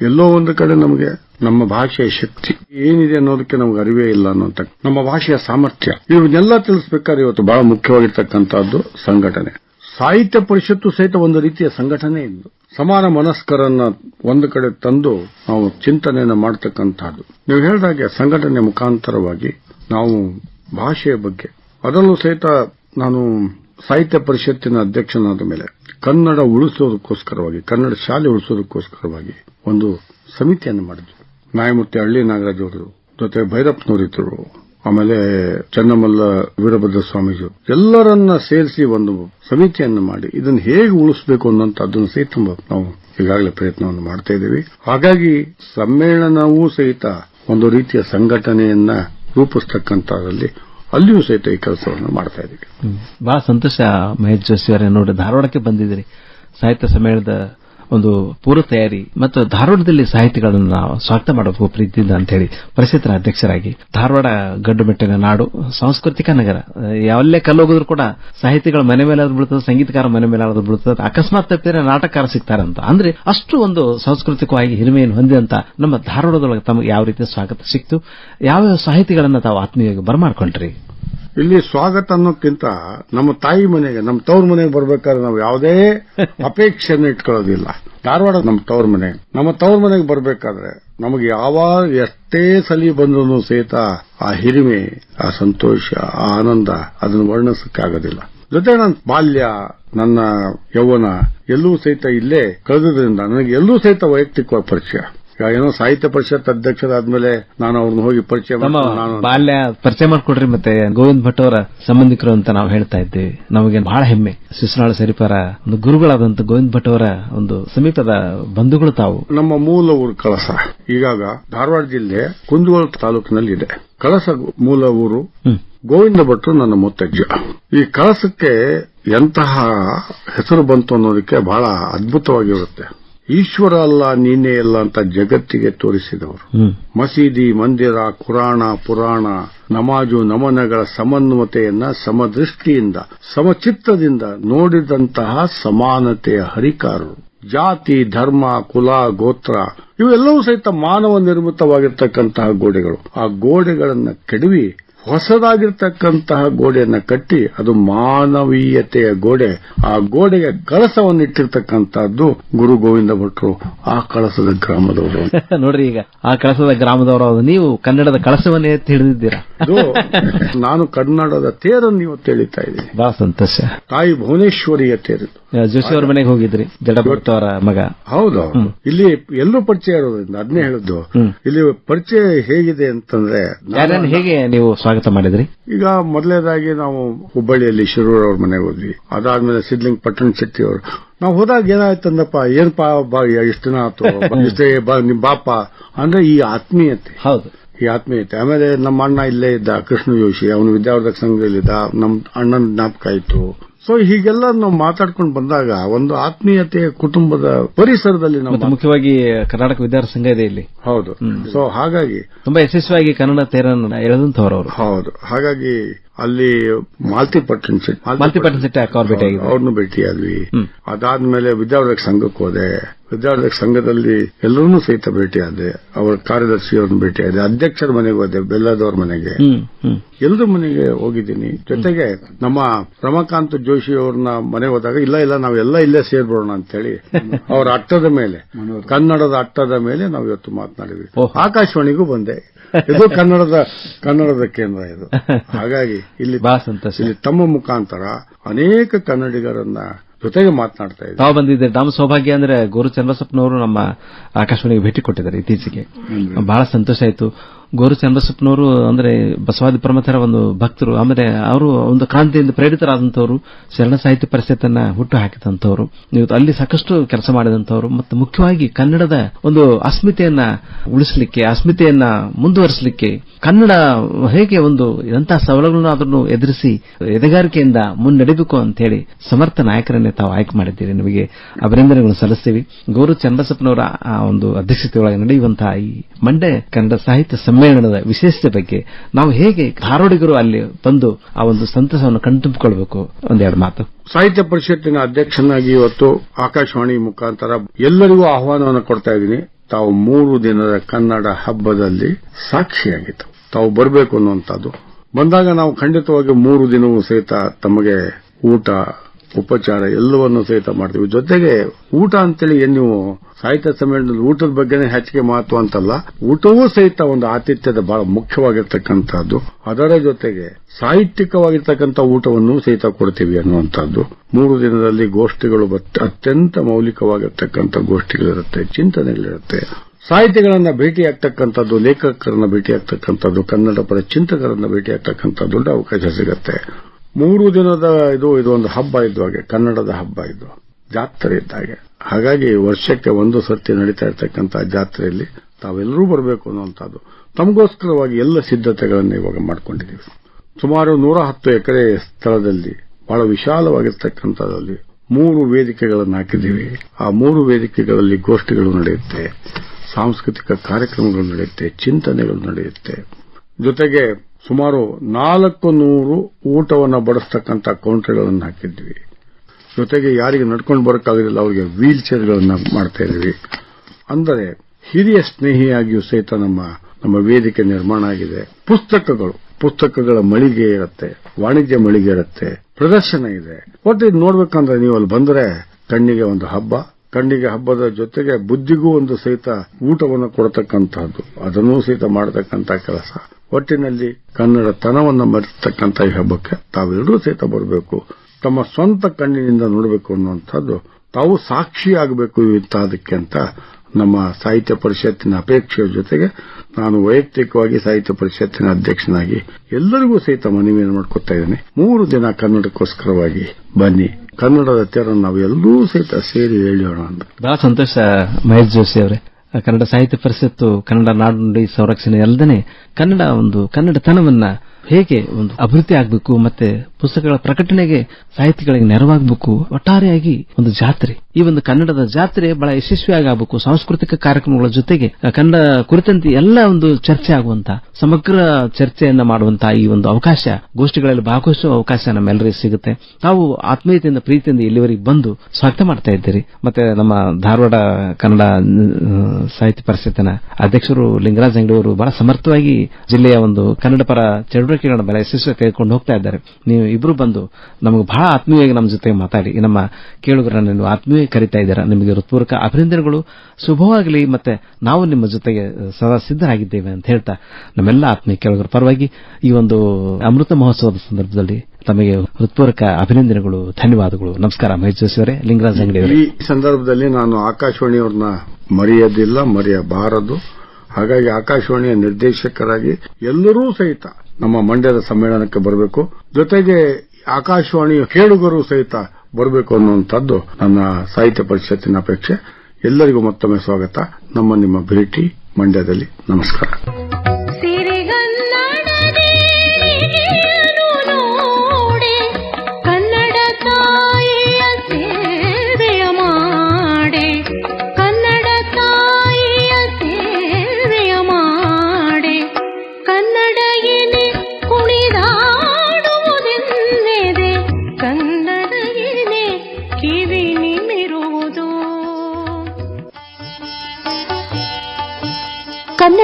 ಎಲ್ಲೋ ಒಂದು ಕಡೆ ನಮಗೆ ನಮ್ಮ ಭಾಷೆಯ ಶಕ್ತಿ ಏನಿದೆ ಅನ್ನೋದಕ್ಕೆ ನಮ್ಗೆ ಅರಿವೇ ಇಲ್ಲ ಅನ್ನೋಂತ ನಮ್ಮ ಭಾಷೆಯ ಸಾಮರ್ಥ್ಯ. ಇವನ್ನೆಲ್ಲ ತಿಳಿಸ್ಬೇಕಾದ್ರೆ ಇವತ್ತು ಬಹಳ ಮುಖ್ಯವಾಗಿರ್ತಕ್ಕಂಥದ್ದು ಸಂಘಟನೆ. ಸಾಹಿತ್ಯ ಪರಿಷತ್ತು ಸಹಿತ ಒಂದು ರೀತಿಯ ಸಂಘಟನೆ ಇದ್ದು ಸಮಾನ ಮನಸ್ಕರನ್ನ ಒಂದು ಕಡೆ ತಂದು ನಾವು ಚಿಂತನೆಯನ್ನು ಮಾಡತಕ್ಕಂತಹದ್ದು ನೀವು ಹೇಳಿದಾಗೆ ಸಂಘಟನೆ ಮುಖಾಂತರವಾಗಿ ನಾವು ಭಾಷೆಯ ಬಗ್ಗೆ ಅದರಲ್ಲೂ ಸಹಿತ ನಾನು ಸಾಹಿತ್ಯ ಪರಿಷತ್ತಿನ ಅಧ್ಯಕ್ಷನಾದ ಮೇಲೆ ಕನ್ನಡ ಉಳಿಸೋದಕ್ಕೋಸ್ಕರವಾಗಿ, ಕನ್ನಡ ಶಾಲೆ ಉಳಿಸೋದಕ್ಕೋಸ್ಕರವಾಗಿ ಒಂದು ಸಮಿತಿಯನ್ನು ಮಾಡಿದ್ರು. ನ್ಯಾಯಮೂರ್ತಿ ಹಳ್ಳಿ ನಾಗರಾಜ್ ಅವರು, ಜೊತೆ ಭೈರಪ್ಪನವರಿದ್ದರು ಆಮೇಲೆ ಚೆನ್ನಮಲ್ಲ ವೀರಭದ್ರ ಸ್ವಾಮೀಜಿ ಎಲ್ಲರನ್ನ ಸೇರಿಸಿ ಒಂದು ಸಮಿತಿಯನ್ನು ಮಾಡಿ ಇದನ್ನು ಹೇಗೆ ಉಳಿಸಬೇಕು ಅನ್ನೋಂಥ ಅದನ್ನು ಸಹಿತ ನಾವು ಈಗಾಗಲೇ ಪ್ರಯತ್ನವನ್ನು ಮಾಡ್ತಾ ಇದ್ದೀವಿ. ಹಾಗಾಗಿ ಸಮ್ಮೇಳನವೂ ಸಹಿತ ಒಂದು ರೀತಿಯ ಸಂಘಟನೆಯನ್ನ ರೂಪಿಸ್ತಕ್ಕಂಥದ್ರಲ್ಲಿ ಅಲ್ಲಿಯೂ ಸಹಿತ ಈ ಕೆಲಸವನ್ನು ಮಾಡ್ತಾ ಇದ್ದೀವಿ. ಬಹಳ ಸಂತೋಷ, ಮಹೇಶ್ ಜೋಶಿ ಅವರೇ ನೋಡಿ, ಧಾರವಾಡಕ್ಕೆ ಬಂದಿದ್ದೀರಿ. ಸಾಹಿತ್ಯ ಸಮ್ಮೇಳನದ ಒಂದು ಪೂರ್ವ ತಯಾರಿ ಮತ್ತು ಧಾರವಾಡದಲ್ಲಿ ಸಾಹಿತಿಗಳನ್ನು ನಾವು ಸ್ವಾಗತ ಮಾಡಬೇಕು ಪ್ರೀತಿಯಿಂದ ಅಂತ ಹೇಳಿ ಪರಿಷತ್ತಿನ ಅಧ್ಯಕ್ಷರಾಗಿ ಧಾರವಾಡ ಗಡ್ಡು ಮೆಟ್ಟಿನ ನಾಡು, ಸಾಂಸ್ಕೃತಿಕ ನಗರ. ಯಾವಲ್ಲೇ ಕಲ್ಲೋಗಿದ್ರು ಕೂಡ ಸಾಹಿತಿಗಳ ಮನೆ ಮೇಲೆ ಆದ್ರೂ ಬೀಳ್ತದೆ, ಸಂಗೀತಕಾರ ಮನೆ ಮೇಲೆ ಆದ್ರೂ ಬೀಳ್ತದೆ ಅಕಸ್ಮಾತ್ ತಪ್ಪಿದ್ರೆ ನಾಟಕಕಾರ ಸಿಗ್ತಾರಂತ. ಅಂದ್ರೆ ಅಷ್ಟು ಒಂದು ಸಾಂಸ್ಕೃತಿಕವಾಗಿ ಹಿರಿಮೆಯನ್ನು ಹೊಂದಿದಂತ ನಮ್ಮ ಧಾರವಾಡದೊಳಗೆ ತಮಗೆ ಯಾವ ರೀತಿ ಸ್ವಾಗತ ಸಿಕ್ತು? ಯಾವ ಸಾಹಿತಿಗಳನ್ನು ತಾವು ಆತ್ಮೀಯವಾಗಿ ಬರಮಾಡ್ಕೊಂಡ್ರಿ? ಇಲ್ಲಿ ಸ್ವಾಗತ ಅನ್ನೋಕ್ಕಿಂತ ನಮ್ಮ ತಾಯಿ ಮನೆಗೆ ನಮ್ಮ ತವ್ರ ಮನೆಗೆ ಬರ್ಬೇಕಾದ್ರೆ ನಾವು ಯಾವುದೇ ಅಪೇಕ್ಷೆಯನ್ನು ಇಟ್ಕೊಳ್ಳೋದಿಲ್ಲ. ಧಾರವಾಡ ನಮ್ಮ ತವ್ರ ಮನೆ. ನಮ್ಮ ತವ್ರ ಮನೆಗೆ ಬರ್ಬೇಕಾದ್ರೆ ನಮಗೆ ಯಾವಾಗ ಎಷ್ಟೇ ಸಲಿ ಬಂದ್ರು ಸಹಿತ ಆ ಹಿರಿಮೆ ಆ ಸಂತೋಷ ಆ ಆನಂದ ಅದನ್ನು ವರ್ಣಿಸಕ್ಕಾಗೋದಿಲ್ಲ. ಜೊತೆ ನನ್ನ ಬಾಲ್ಯ ನನ್ನ ಯೌವನ ಎಲ್ಲೂ ಸಹಿತ ಇಲ್ಲೇ ಕಳೆದ್ರಿಂದ ನನಗೆ ಎಲ್ಲೂ ಸಹಿತ ವೈಯಕ್ತಿಕವಾಗಿ ಪರಿಚಯ. ಏನೋ ಸಾಹಿತ್ಯ ಪರಿಷತ್ ಅಧ್ಯಕ್ಷರಾದ್ಮೇಲೆ ನಾನು ಅವ್ರನ್ನ ಹೋಗಿ ಪರಿಚಯ ಬಾಲ್ಯ ಪರಿಚಯ ಮಾಡ್ಕೊಡ್ರಿ ಮತ್ತೆ ಗೋವಿಂದ ಭಟ್ ಅವರ ಸಂಬಂಧಿಕರು ಅಂತ ನಾವು ಹೇಳ್ತಾ ಇದ್ದೇವೆ. ನಮಗೆ ಬಹಳ ಹೆಮ್ಮೆ. ಶಿಶುನಾಳ ಸರಿಪರ ಒಂದು ಗುರುಗಳಾದಂತ ಗೋವಿಂದ ಭಟ್ ಅವರ ಒಂದು ಸಮೀಪದ ಬಂಧುಗಳು ತಾವು. ನಮ್ಮ ಮೂಲ ಊರು ಕಳಸ. ಈಗಾಗ ಧಾರವಾಡ ಜಿಲ್ಲೆ ಕುಂದಗೋಳ ತಾಲೂಕಿನಲ್ಲಿ ಇದೆ ಕಳಸ ಮೂಲ ಊರು ಗೋವಿಂದ ಭಟ್ರು ನನ್ನ ಮುತ್ತಜ್ಜ. ಈ ಕಳಸಕ್ಕೆ ಎಂತಹ ಹೆಸರು ಬಂತು ಅನ್ನೋದಕ್ಕೆ ಬಹಳ ಅದ್ಭುತವಾಗಿರುತ್ತೆ. ಈಶ್ವರ ಅಲ್ಲ ನೀನೇ ಅಲ್ಲ ಅಂತ ಜಗತ್ತಿಗೆ ತೋರಿಸಿದವರು. ಮಸೀದಿ ಮಂದಿರ ಕುರಾಣ ಪುರಾಣ ನಮಾಜು ನಮನಗಳ ಸಮನ್ವತೆಯನ್ನ ಸಮದೃಷ್ಟಿಯಿಂದ ಸಮಚಿತ್ತದಿಂದ ನೋಡಿದಂತಹ ಸಮಾನತೆಯ ಹರಿಕಾರರು. ಜಾತಿ ಧರ್ಮ ಕುಲ ಗೋತ್ರ ಇವೆಲ್ಲವೂ ಸಹಿತ ಮಾನವ ನಿರ್ಮಿತವಾಗಿರ್ತಕ್ಕಂತಹ ಗೋಡೆಗಳು. ಆ ಗೋಡೆಗಳನ್ನು ಕೆಡವಿ ಹೊಸದಾಗಿರ್ತಕ್ಕಂತಹ ಗೋಡೆಯನ್ನ ಕಟ್ಟಿ ಅದು ಮಾನವೀಯತೆಯ ಗೋಡೆ. ಆ ಗೋಡೆಯ ಕಳಸವನ್ನು ಇಟ್ಟಿರ್ತಕ್ಕಂತಹದ್ದು ಗುರು ಗೋವಿಂದ ಭಟ್ರು ಆ ಕಳಸದ ಗ್ರಾಮದವರು ನೋಡ್ರಿ ಈಗ ಆ ಕಳಸದ ಗ್ರಾಮದವರು. ನೀವು ಕನ್ನಡದ ಕಳಸವನ್ನೇ ತಿಳಿದಿದ್ದೀರಾ? ನಾನು ಕನ್ನಡದ ತೇರನ್ನು ನೀವು ತಿಳಿತಾ ಇದ್ದೀನಿ. ಬಹಳ ಸಂತೋಷ. ತಾಯಿ ಭುವನೇಶ್ವರಿಯ ತೇರು. ಜೋಶಿ ಅವ್ರ ಮನೆಗೆ ಹೋಗಿದ್ರಿ ಜಡಭಟ್ ಅವರ ಮಗ. ಹೌದು. ಇಲ್ಲಿ ಎಲ್ಲರೂ ಪರಿಚಯ ಇರೋದ್ರಿಂದ ಅದನ್ನೇ ಹೇಳಿದ್ದು ಇಲ್ಲಿ ಪರಿಚಯ ಹೇಗಿದೆ ಅಂತಂದ್ರೆ ಹೇಗೆ ನೀವು ಸ್ವಾಗತ ಮಾಡಿದ್ರಿ? ಈಗ ಮೊದಲನೇದಾಗಿ ನಾವು ಹುಬ್ಬಳ್ಳಿಯಲ್ಲಿ ಶಿರೂರ್ ಅವ್ರ ಮನೆಗೆ ಹೋದ್ವಿ. ಅದಾದ್ಮೇಲೆ ಸಿದ್ಲಿಂಗ್ ಪಟ್ಟಣ ಶೆಟ್ಟಿ ಅವರು. ನಾವು ಹೋದಾಗ ಏನಾಯ್ತಂದಪ್ಪ ಏನಪ್ಪಾ ಬಾ ಎಷ್ಟು ದಿನ ಇಷ್ಟೇ ಬಾ ನಿಮ್ ಬಾಪ. ಅಂದ್ರೆ ಈ ಆತ್ಮೀಯತೆ. ಹೌದು. ಈ ಆತ್ಮೀಯತೆ. ಆಮೇಲೆ ನಮ್ಮ ಅಣ್ಣ ಇಲ್ಲೇ ಇದ್ದ ಕೃಷ್ಣ ಜೋಶಿ ಅವನು ವಿದ್ಯಾವರ್ಧಕ ಸಂಘದಲ್ಲಿದ್ದ ನಮ್ಮ ಅಣ್ಣನ ಜ್ಞಾಪಕ ಆಯ್ತು. ಸೊ ಹೀಗೆಲ್ಲ ನಾವು ಮಾತಾಡ್ಕೊಂಡು ಬಂದಾಗ ಒಂದು ಆತ್ಮೀಯತೆಯ ಕುಟುಂಬದ ಪರಿಸರದಲ್ಲಿ ನಾವು ಮುಖ್ಯವಾಗಿ ಕರ್ನಾಟಕ ವಿದ್ಯಾರ್ಥಿ ಸಂಘ ಇದೆ ಇಲ್ಲಿ. ಹೌದು. ಸೊ ಹಾಗಾಗಿ ತುಂಬಾ ಯಶಸ್ವಿಯಾಗಿ ಕನ್ನಡ ತೇರನ್ನು ಎಳೆದಂತವ್ರು ಅವರು ಹೌದು. ಹಾಗಾಗಿ ಅಲ್ಲಿ ಮಾಲ್ತಿ ಪಟ್ಟಣ ಶೆಟ್ಟಿ ಮಾಲ್ತಿಪಟ್ಟಣ ಶೆಟ್ಟಿ ಅವ್ರನ್ನು ಭೇಟಿಯಾದ್ವಿ. ಅದಾದ್ಮೇಲೆ ವಿದ್ಯಾವರ್ಧಕ ಸಂಘಕ್ಕೆ ಹೋದೆ. ವಿದ್ಯಾವರ್ಧಕ ಸಂಘದಲ್ಲಿ ಎಲ್ಲರನ್ನೂ ಸಹಿತ ಭೇಟಿಯಾದೆ ಅವರ ಕಾರ್ಯದರ್ಶಿ ಅವ್ರನ್ನ ಭೇಟಿಯಾದೆ ಅಧ್ಯಕ್ಷರ ಮನೆಗೆ ಹೋದೆ ಬೆಲ್ಲದವ್ರ ಮನೆಗೆ. ಎಲ್ಲರ ಮನೆಗೆ ಹೋಗಿದ್ದೀನಿ. ಜೊತೆಗೆ ನಮ್ಮ ರಮಾಕಾಂತ್ ಜೋಶಿ ಅವ್ರನ್ನ ಮನೆ ಹೋದಾಗ ಇಲ್ಲ ಇಲ್ಲ ನಾವೆಲ್ಲ ಇಲ್ಲೇ ಸೇರ್ಬೋಣ ಅಂತ ಹೇಳಿ ಅವರ ಅಟ್ಟದ ಮೇಲೆ ಕನ್ನಡದ ಅಟ್ಟದ ಮೇಲೆ ನಾವು ಇವತ್ತು ಮಾತನಾಡಿದ್ವಿ. ಆಕಾಶವಾಣಿಗೂ ಬಂದೆ. ಇದು ಕನ್ನಡದ ಕನ್ನಡದ ಕೇಂದ್ರ ಇದು. ಹಾಗಾಗಿ ಇಲ್ಲಿ ಇಲ್ಲಿ ತಮ್ಮ ಮುಖಾಂತರ ಅನೇಕ ಕನ್ನಡಿಗರನ್ನ ಜೊತೆಗೆ ಮಾತನಾಡ್ತಾ ಇದ್ದೀವಿ ತಾವು ಬಂದಿದ್ದೀರಿ ನಮ್ಮ ಸೌಭಾಗ್ಯ ಅಂದ್ರೆ ಗುರು ಚನ್ನಬಸಪ್ಪನವರು ನಮ್ಮ ಆಕಾಶವಾಣಿಗೆ ಭೇಟಿ ಕೊಟ್ಟಿದ್ದಾರೆ ಇತ್ತೀಚೆಗೆ. ಬಹಳ ಸಂತೋಷ ಆಯ್ತು. ಗೋರು ಚಂದ್ರಸಪ್ಪನವರು ಅಂದ್ರೆ ಬಸವಾದಿ ಪ್ರಮಥರ ಒಂದು ಭಕ್ತರು, ಆಮೇಲೆ ಅವರು ಒಂದು ಕ್ರಾಂತಿಯಿಂದ ಪ್ರೇರಿತರಾದಂತವರು ಶರಣ ಸಾಹಿತ್ಯ ಪರಿಷತ್ತನ್ನ ಹುಟ್ಟು ಹಾಕಿದಂಥವರು. ನೀವು ಅಲ್ಲಿ ಸಾಕಷ್ಟು ಕೆಲಸ ಮಾಡಿದಂತವರು ಮತ್ತು ಮುಖ್ಯವಾಗಿ ಕನ್ನಡದ ಒಂದು ಅಸ್ಮಿತೆಯನ್ನ ಉಳಿಸಲಿಕ್ಕೆ, ಅಸ್ಮಿತೆಯನ್ನ ಮುಂದುವರಿಸಲಿಕ್ಕೆ, ಕನ್ನಡ ಹೇಗೆ ಒಂದು ಎಂತಹ ಸವಾಲುಗಳನ್ನು ಅದನ್ನು ಎದುರಿಸಿ ಎದೆಗಾರಿಕೆಯಿಂದ ಮುನ್ನಡೆಯಬೇಕು ಅಂತ ಹೇಳಿ ಸಮರ್ಥ ನಾಯಕರನ್ನೇ ತಾವು ಆಯ್ಕೆ ಮಾಡಿದ್ದೀರಿ. ನಿಮಗೆ ಅಭಿನಂದನೆಗಳು ಸಲ್ಲಿಸ್ತೀವಿ. ಗೌರವ ಚಂದ್ರಸಪ್ಪನವರ ಒಂದು ಅಧ್ಯಕ್ಷತೆಯೊಳಗೆ ನಡೆಯುವಂತಹ ಈ ಮಂಡ್ಯ ಕನ್ನಡ ಸಾಹಿತ್ಯ ಸಮ್ಮೇಳನದ ವಿಶೇಷತೆ ಬಗ್ಗೆ ನಾವು ಹೇಗೆ ಧಾರವಾಡಿಗರು ಅಲ್ಲಿ ಬಂದು ಆ ಒಂದು ಸಂತಸವನ್ನು ಕಣ್ತುಂಬಿಕೊಳ್ಬೇಕು ಒಂದೆರಡು ಮಾತು. ಸಾಹಿತ್ಯ ಪರಿಷತ್ತಿನ ಅಧ್ಯಕ್ಷನಾಗಿ ಇವತ್ತು ಆಕಾಶವಾಣಿ ಮುಖಾಂತರ ಎಲ್ಲರಿಗೂ ಆಹ್ವಾನವನ್ನು ಕೊಡ್ತಾ ಇದ್ದೀನಿ. ತಾವು ಮೂರು ದಿನದ ಕನ್ನಡ ಹಬ್ಬದಲ್ಲಿ ಸಾಕ್ಷಿಯಾಗಿತ್ತು ತಾವು ಬರಬೇಕು ಅನ್ನುವಂಥದ್ದು. ಬಂದಾಗ ನಾವು ಖಂಡಿತವಾಗಿ ಮೂರು ದಿನವೂ ಸಹಿತ ತಮಗೆ ಊಟ ಉಪಚಾರ ಎಲ್ಲವನ್ನೂ ಸಹಿತ ಮಾಡ್ತೀವಿ. ಜೊತೆಗೆ ಊಟ ಅಂತೇಳಿ ಏನು ನೀವು ಸಾಹಿತ್ಯ ಸಮ್ಮೇಳನದಲ್ಲಿ ಊಟದ ಬಗ್ಗೆನೇ ಹೆಚ್ಚಿಗೆ ಮಹತ್ವ ಅಂತಲ್ಲ, ಊಟವೂ ಸಹಿತ ಒಂದು ಆತಿಥ್ಯದ ಬಹಳ ಮುಖ್ಯವಾಗಿರ್ತಕ್ಕಂಥದ್ದು. ಅದರ ಜೊತೆಗೆ ಸಾಹಿತ್ಯಿಕವಾಗಿರ್ತಕ್ಕಂಥ ಊಟವನ್ನು ಸಹಿತ ಕೊಡ್ತೀವಿ ಅನ್ನುವಂಥದ್ದು. ಮೂರು ದಿನದಲ್ಲಿ ಗೋಷ್ಠಿಗಳು ಅತ್ಯಂತ ಮೌಲಿಕವಾಗಿರ್ತಕ್ಕಂಥ ಗೋಷ್ಠಿಗಳಿರುತ್ತೆ, ಚಿಂತನೆಗಳಿರುತ್ತೆ. ಸಾಹಿತಿಗಳನ್ನ ಭೇಟಿಯಾಗ್ತಕ್ಕಂಥದ್ದು, ಲೇಖಕರನ್ನ ಭೇಟಿಯಾಗ್ತಕ್ಕಂಥದ್ದು, ಕನ್ನಡ ಪರ ಚಿಂತಕರನ್ನ ಭೇಟಿಯಾಗ್ತಕ್ಕಂಥ ದೊಡ್ಡ ಅವಕಾಶ ಸಿಗುತ್ತೆ. ಮೂರು ದಿನದ ಇದು ಇದೊಂದು ಹಬ್ಬ ಇದ್ದು ಹಾಗೆ, ಕನ್ನಡದ ಹಬ್ಬ ಇದು. ಜಾತ್ರೆ ಇದ್ದ ಹಾಗೆ. ಹಾಗಾಗಿ ವರ್ಷಕ್ಕೆ ಒಂದು ಸರ್ತಿ ನಡೀತಾ ಇರ್ತಕ್ಕಂಥ ಜಾತ್ರೆಯಲ್ಲಿ ತಾವೆಲ್ಲರೂ ಬರಬೇಕು ಅನ್ನುವಂಥದ್ದು. ತಮಗೋಸ್ಕರವಾಗಿ ಎಲ್ಲ ಸಿದ್ಧತೆಗಳನ್ನು ಇವಾಗ ಮಾಡಿಕೊಂಡಿದ್ದೀವಿ. ಸುಮಾರು ನೂರ ಹತ್ತು ಎಕರೆ ಸ್ಥಳದಲ್ಲಿ, ಬಹಳ ವಿಶಾಲವಾಗಿರ್ತಕ್ಕಂಥದ್ದಲ್ಲಿ ಮೂರು ವೇದಿಕೆಗಳನ್ನು ಹಾಕಿದ್ದೀವಿ. ಆ ಮೂರು ವೇದಿಕೆಗಳಲ್ಲಿ ಗೋಷ್ಠಿಗಳು ನಡೆಯುತ್ತೆ, ಸಾಂಸ್ಕೃತಿಕ ಕಾರ್ಯಕ್ರಮಗಳು ನಡೆಯುತ್ತೆ, ಚಿಂತನೆಗಳು ನಡೆಯುತ್ತೆ. ಜೊತೆಗೆ ಸುಮಾರು ನಾಲ್ಕು ನೂರು ಊಟವನ್ನು ಬಡಿಸ್ತಕ್ಕಂಥ ಕೌಂಟರ್ಗಳನ್ನು ಹಾಕಿದ್ವಿ. ಜೊತೆಗೆ ಯಾರಿಗೆ ನಡ್ಕೊಂಡು ಬರೋಕ್ಕಾಗಲಿಲ್ಲ, ಅವರಿಗೆ ವೀಲ್ ಚೇರ್ಗಳನ್ನು ಮಾಡ್ತಾ ಇದ್ವಿ. ಅಂದರೆ ಹಿರಿಯ ಸ್ನೇಹಿಯಾಗಿಯೂ ಸಹಿತ ನಮ್ಮ ನಮ್ಮ ವೇದಿಕೆ ನಿರ್ಮಾಣ ಆಗಿದೆ. ಪುಸ್ತಕಗಳು, ಪುಸ್ತಕಗಳ ಮಳಿಗೆ ಇರುತ್ತೆ, ವಾಣಿಜ್ಯ ಮಳಿಗೆ ಇರುತ್ತೆ, ಪ್ರದರ್ಶನ ಇದೆ. ಒಟ್ಟು ಇದು ನೋಡ್ಬೇಕಂದ್ರೆ ನೀವು ಅಲ್ಲಿ ಬಂದ್ರೆ ಕಣ್ಣಿಗೆ ಒಂದು ಹಬ್ಬ, ಕಣ್ಣಿಗೆ ಹಬ್ಬದ ಜೊತೆಗೆ ಬುದ್ಧಿಗೂ ಒಂದು ಸಹಿತ ಊಟವನ್ನು ಕೊಡತಕ್ಕಂತಹದ್ದು. ಅದನ್ನೂ ಸಹಿತ ಮಾಡತಕ್ಕಂತ ಕೆಲಸ. ಒಟ್ಟಿನಲ್ಲಿ ಕನ್ನಡ ತನವನ್ನು ಮರೆತಕ್ಕಂತ ಈ ಹಬ್ಬಕ್ಕೆ ತಾವೆಲ್ಲರೂ ಸಹಿತ ಬರಬೇಕು. ತಮ್ಮ ಸ್ವಂತ ಕಣ್ಣಿನಿಂದ ನೋಡಬೇಕು ಅನ್ನುವಂಥದ್ದು ತಾವು ಸಾಕ್ಷಿಯಾಗಬೇಕು ಇಂತಹದಕ್ಕೆ ಅಂತ ನಮ್ಮ ಸಾಹಿತ್ಯ ಪರಿಷತ್ತಿನ ಅಪೇಕ್ಷೆಯ ಜೊತೆಗೆ ನಾನು ವೈಯಕ್ತಿಕವಾಗಿ ಸಾಹಿತ್ಯ ಪರಿಷತ್ತಿನ ಅಧ್ಯಕ್ಷನಾಗಿ ಎಲ್ಲರಿಗೂ ಸಹಿತ ಮನವಿಯನ್ನು ಮಾಡ್ಕೊತಾ ಇದ್ದೇನೆ. ಮೂರು ದಿನ ಕನ್ನಡಕ್ಕೋಸ್ಕರವಾಗಿ ಬನ್ನಿ. ಕನ್ನಡದ ತೆರನ್ನು ನಾವು ಎಲ್ಲರೂ ಸಹಿತ ಸೇರಿ ಹೇಳೋಣ ಅಂತ. ಬಹಳ ಸಂತೋಷ, ಮಹೇಶ್ ಜೋಶಿ ಅವರೇ. ಕನ್ನಡ ಸಾಹಿತ್ಯ ಪರಿಷತ್ತು ಕನ್ನಡ ನಾಡು ನುಡಿ ಸಂರಕ್ಷಣೆ ಅಲ್ಲದೆ ಕನ್ನಡ ಒಂದು ಕನ್ನಡತನವನ್ನ ಹೇಗೆ ಒಂದು ಅಭಿವೃದ್ಧಿ ಆಗಬೇಕು ಮತ್ತೆ ಪುಸ್ತಕಗಳ ಪ್ರಕಟಣೆಗೆ ಸಾಹಿತಿಗಳಿಗೆ ನೆರವಾಗಬೇಕು? ಒಟ್ಟಾರೆಯಾಗಿ ಒಂದು ಜಾತ್ರೆ. ಈ ಒಂದು ಕನ್ನಡದ ಜಾತ್ರೆ ಬಹಳ ಯಶಸ್ವಿಯಾಗಿ ಆಗಬೇಕು ಸಾಂಸ್ಕೃತಿಕ ಕಾರ್ಯಕ್ರಮಗಳ ಜೊತೆಗೆ ಕನ್ನಡ ಕುರಿತಂತೆ ಎಲ್ಲ ಒಂದು ಚರ್ಚೆ ಆಗುವಂತ, ಸಮಗ್ರ ಚರ್ಚೆಯನ್ನ ಮಾಡುವಂತಹ ಈ ಒಂದು ಅವಕಾಶ, ಗೋಷ್ಠಿಗಳಲ್ಲಿ ಭಾಗವಹಿಸುವ ಅವಕಾಶ ನಮ್ಮೆಲ್ಲರಿಗೂ ಸಿಗುತ್ತೆ. ತಾವು ಆತ್ಮೀಯತೆಯಿಂದ, ಪ್ರೀತಿಯಿಂದ ಇಲ್ಲಿವರೆಗೆ ಬಂದು ಸ್ವಾಗತ ಮಾಡ್ತಾ ಇದ್ದೀರಿ. ಮತ್ತೆ ನಮ್ಮ ಧಾರವಾಡ ಕನ್ನಡ ಸಾಹಿತ್ಯ ಪರಿಷತ್ತಿನ ಅಧ್ಯಕ್ಷರು ಲಿಂಗರಾಜ್ ಅಂಗಡಿ ಅವರು ಬಹಳ ಸಮರ್ಥವಾಗಿ ಜಿಲ್ಲೆಯ ಒಂದು ಕನ್ನಡ ಪರ ಚಟುವಟಿಕೆಗಳನ್ನ ಮೇಲೆ ಯಶಸ್ವಿ ತೆಗೆದುಕೊಂಡು ಹೋಗ್ತಾ ಇದ್ದಾರೆ. ನೀವು ಇಬ್ರು ಬಂದು ನಮಗೆ ಬಹಳ ಆತ್ಮೀಯವಾಗಿ ನಮ್ಮ ಜೊತೆ ಮಾತಾಡಿ. ನಮ್ಮ ಕೇಳುಗರನ್ನು ನೀವು ಆತ್ಮೀಯ ಕರಿತಾ ಇದ್ದಾರೆ? ನಿಮಗೆ ಹೃತ್ಪೂರ್ವಕ ಅಭಿನಂದನೆಗಳು. ಶುಭವಾಗಲಿ ಮತ್ತೆ ನಾವು ನಿಮ್ಮ ಜೊತೆಗೆ ಸದಾ ಸಿದ್ಧರಾಗಿದ್ದೇವೆ ಅಂತ ಹೇಳ್ತಾ ನಮ್ಮೆಲ್ಲ ಆತ್ಮೀಯ ಕೇಳುಗರ ಪರವಾಗಿ ಈ ಒಂದು ಅಮೃತ ಮಹೋತ್ಸವದ ಸಂದರ್ಭದಲ್ಲಿ ತಮಗೆ ಹೃತ್ಪೂರ್ವಕ ಅಭಿನಂದನೆಗಳು, ಧನ್ಯವಾದಗಳು. ನಮಸ್ಕಾರ ಮಹೇಶ್ ಜೋಶಿಯವರೇ ಲಿಂಗರಾಜ್ ಅಂಗಡಿ ಈ ಸಂದರ್ಭದಲ್ಲಿ ನಾನು ಆಕಾಶವಾಣಿಯವ್ರನ್ನ ಮರೆಯೋದಿಲ್ಲ, ಮರೆಯಬಾರದು. ಹಾಗಾಗಿ ಆಕಾಶವಾಣಿಯ ನಿರ್ದೇಶಕರಾಗಿ ಎಲ್ಲರೂ ಸಹಿತ ನಮ್ಮ ಮಂಡ್ಯದ ಸಮ್ಮೇಳನಕ್ಕೆ ಬರಬೇಕು. ಜೊತೆಗೆ ಆಕಾಶವಾಣಿಯ ಕೇಳುಗರು ಸಹಿತ ಬರಬೇಕು ಅನ್ನುವಂಥದ್ದು ನನ್ನ ಸಾಹಿತ್ಯ ಪರಿಷತ್ತಿನ ಅಪೇಕ್ಷೆ. ಎಲ್ಲರಿಗೂ ಮತ್ತೊಮ್ಮೆ ಸ್ವಾಗತ. ನಮ್ಮ ನಿಮ್ಮ ಭೇಟಿ ಮಂಡ್ಯದಲ್ಲಿ. ನಮಸ್ಕಾರ.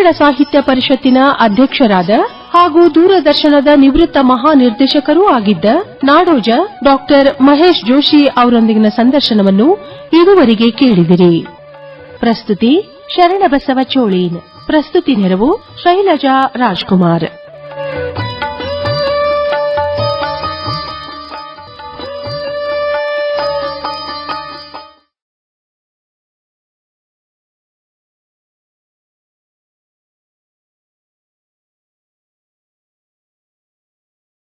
ಕನ್ನಡ ಸಾಹಿತ್ಯ ಪರಿಷತ್ತಿನ ಅಧ್ಯಕ್ಷರಾದ ಹಾಗೂ ದೂರದರ್ಶನದ ನಿವೃತ್ತ ಮಹಾನಿರ್ದೇಶಕರೂ ಆಗಿದ್ದ ನಾಡೋಜ ಡಾಕ್ಟರ್ ಮಹೇಶ್ ಜೋಶಿ ಅವರೊಂದಿಗಿನ ಸಂದರ್ಶನವನ್ನು ಇದುವರೆಗೆ ಕೇಳಿದಿರಿ. ಪ್ರಸ್ತುತಿ ಶರಣಬಸವ ಚೋಳೀನ್. ಪ್ರಸ್ತುತಿ ನೆರವು ಶೈಲಜಾ ರಾಜ್ಕುಮಾರ್.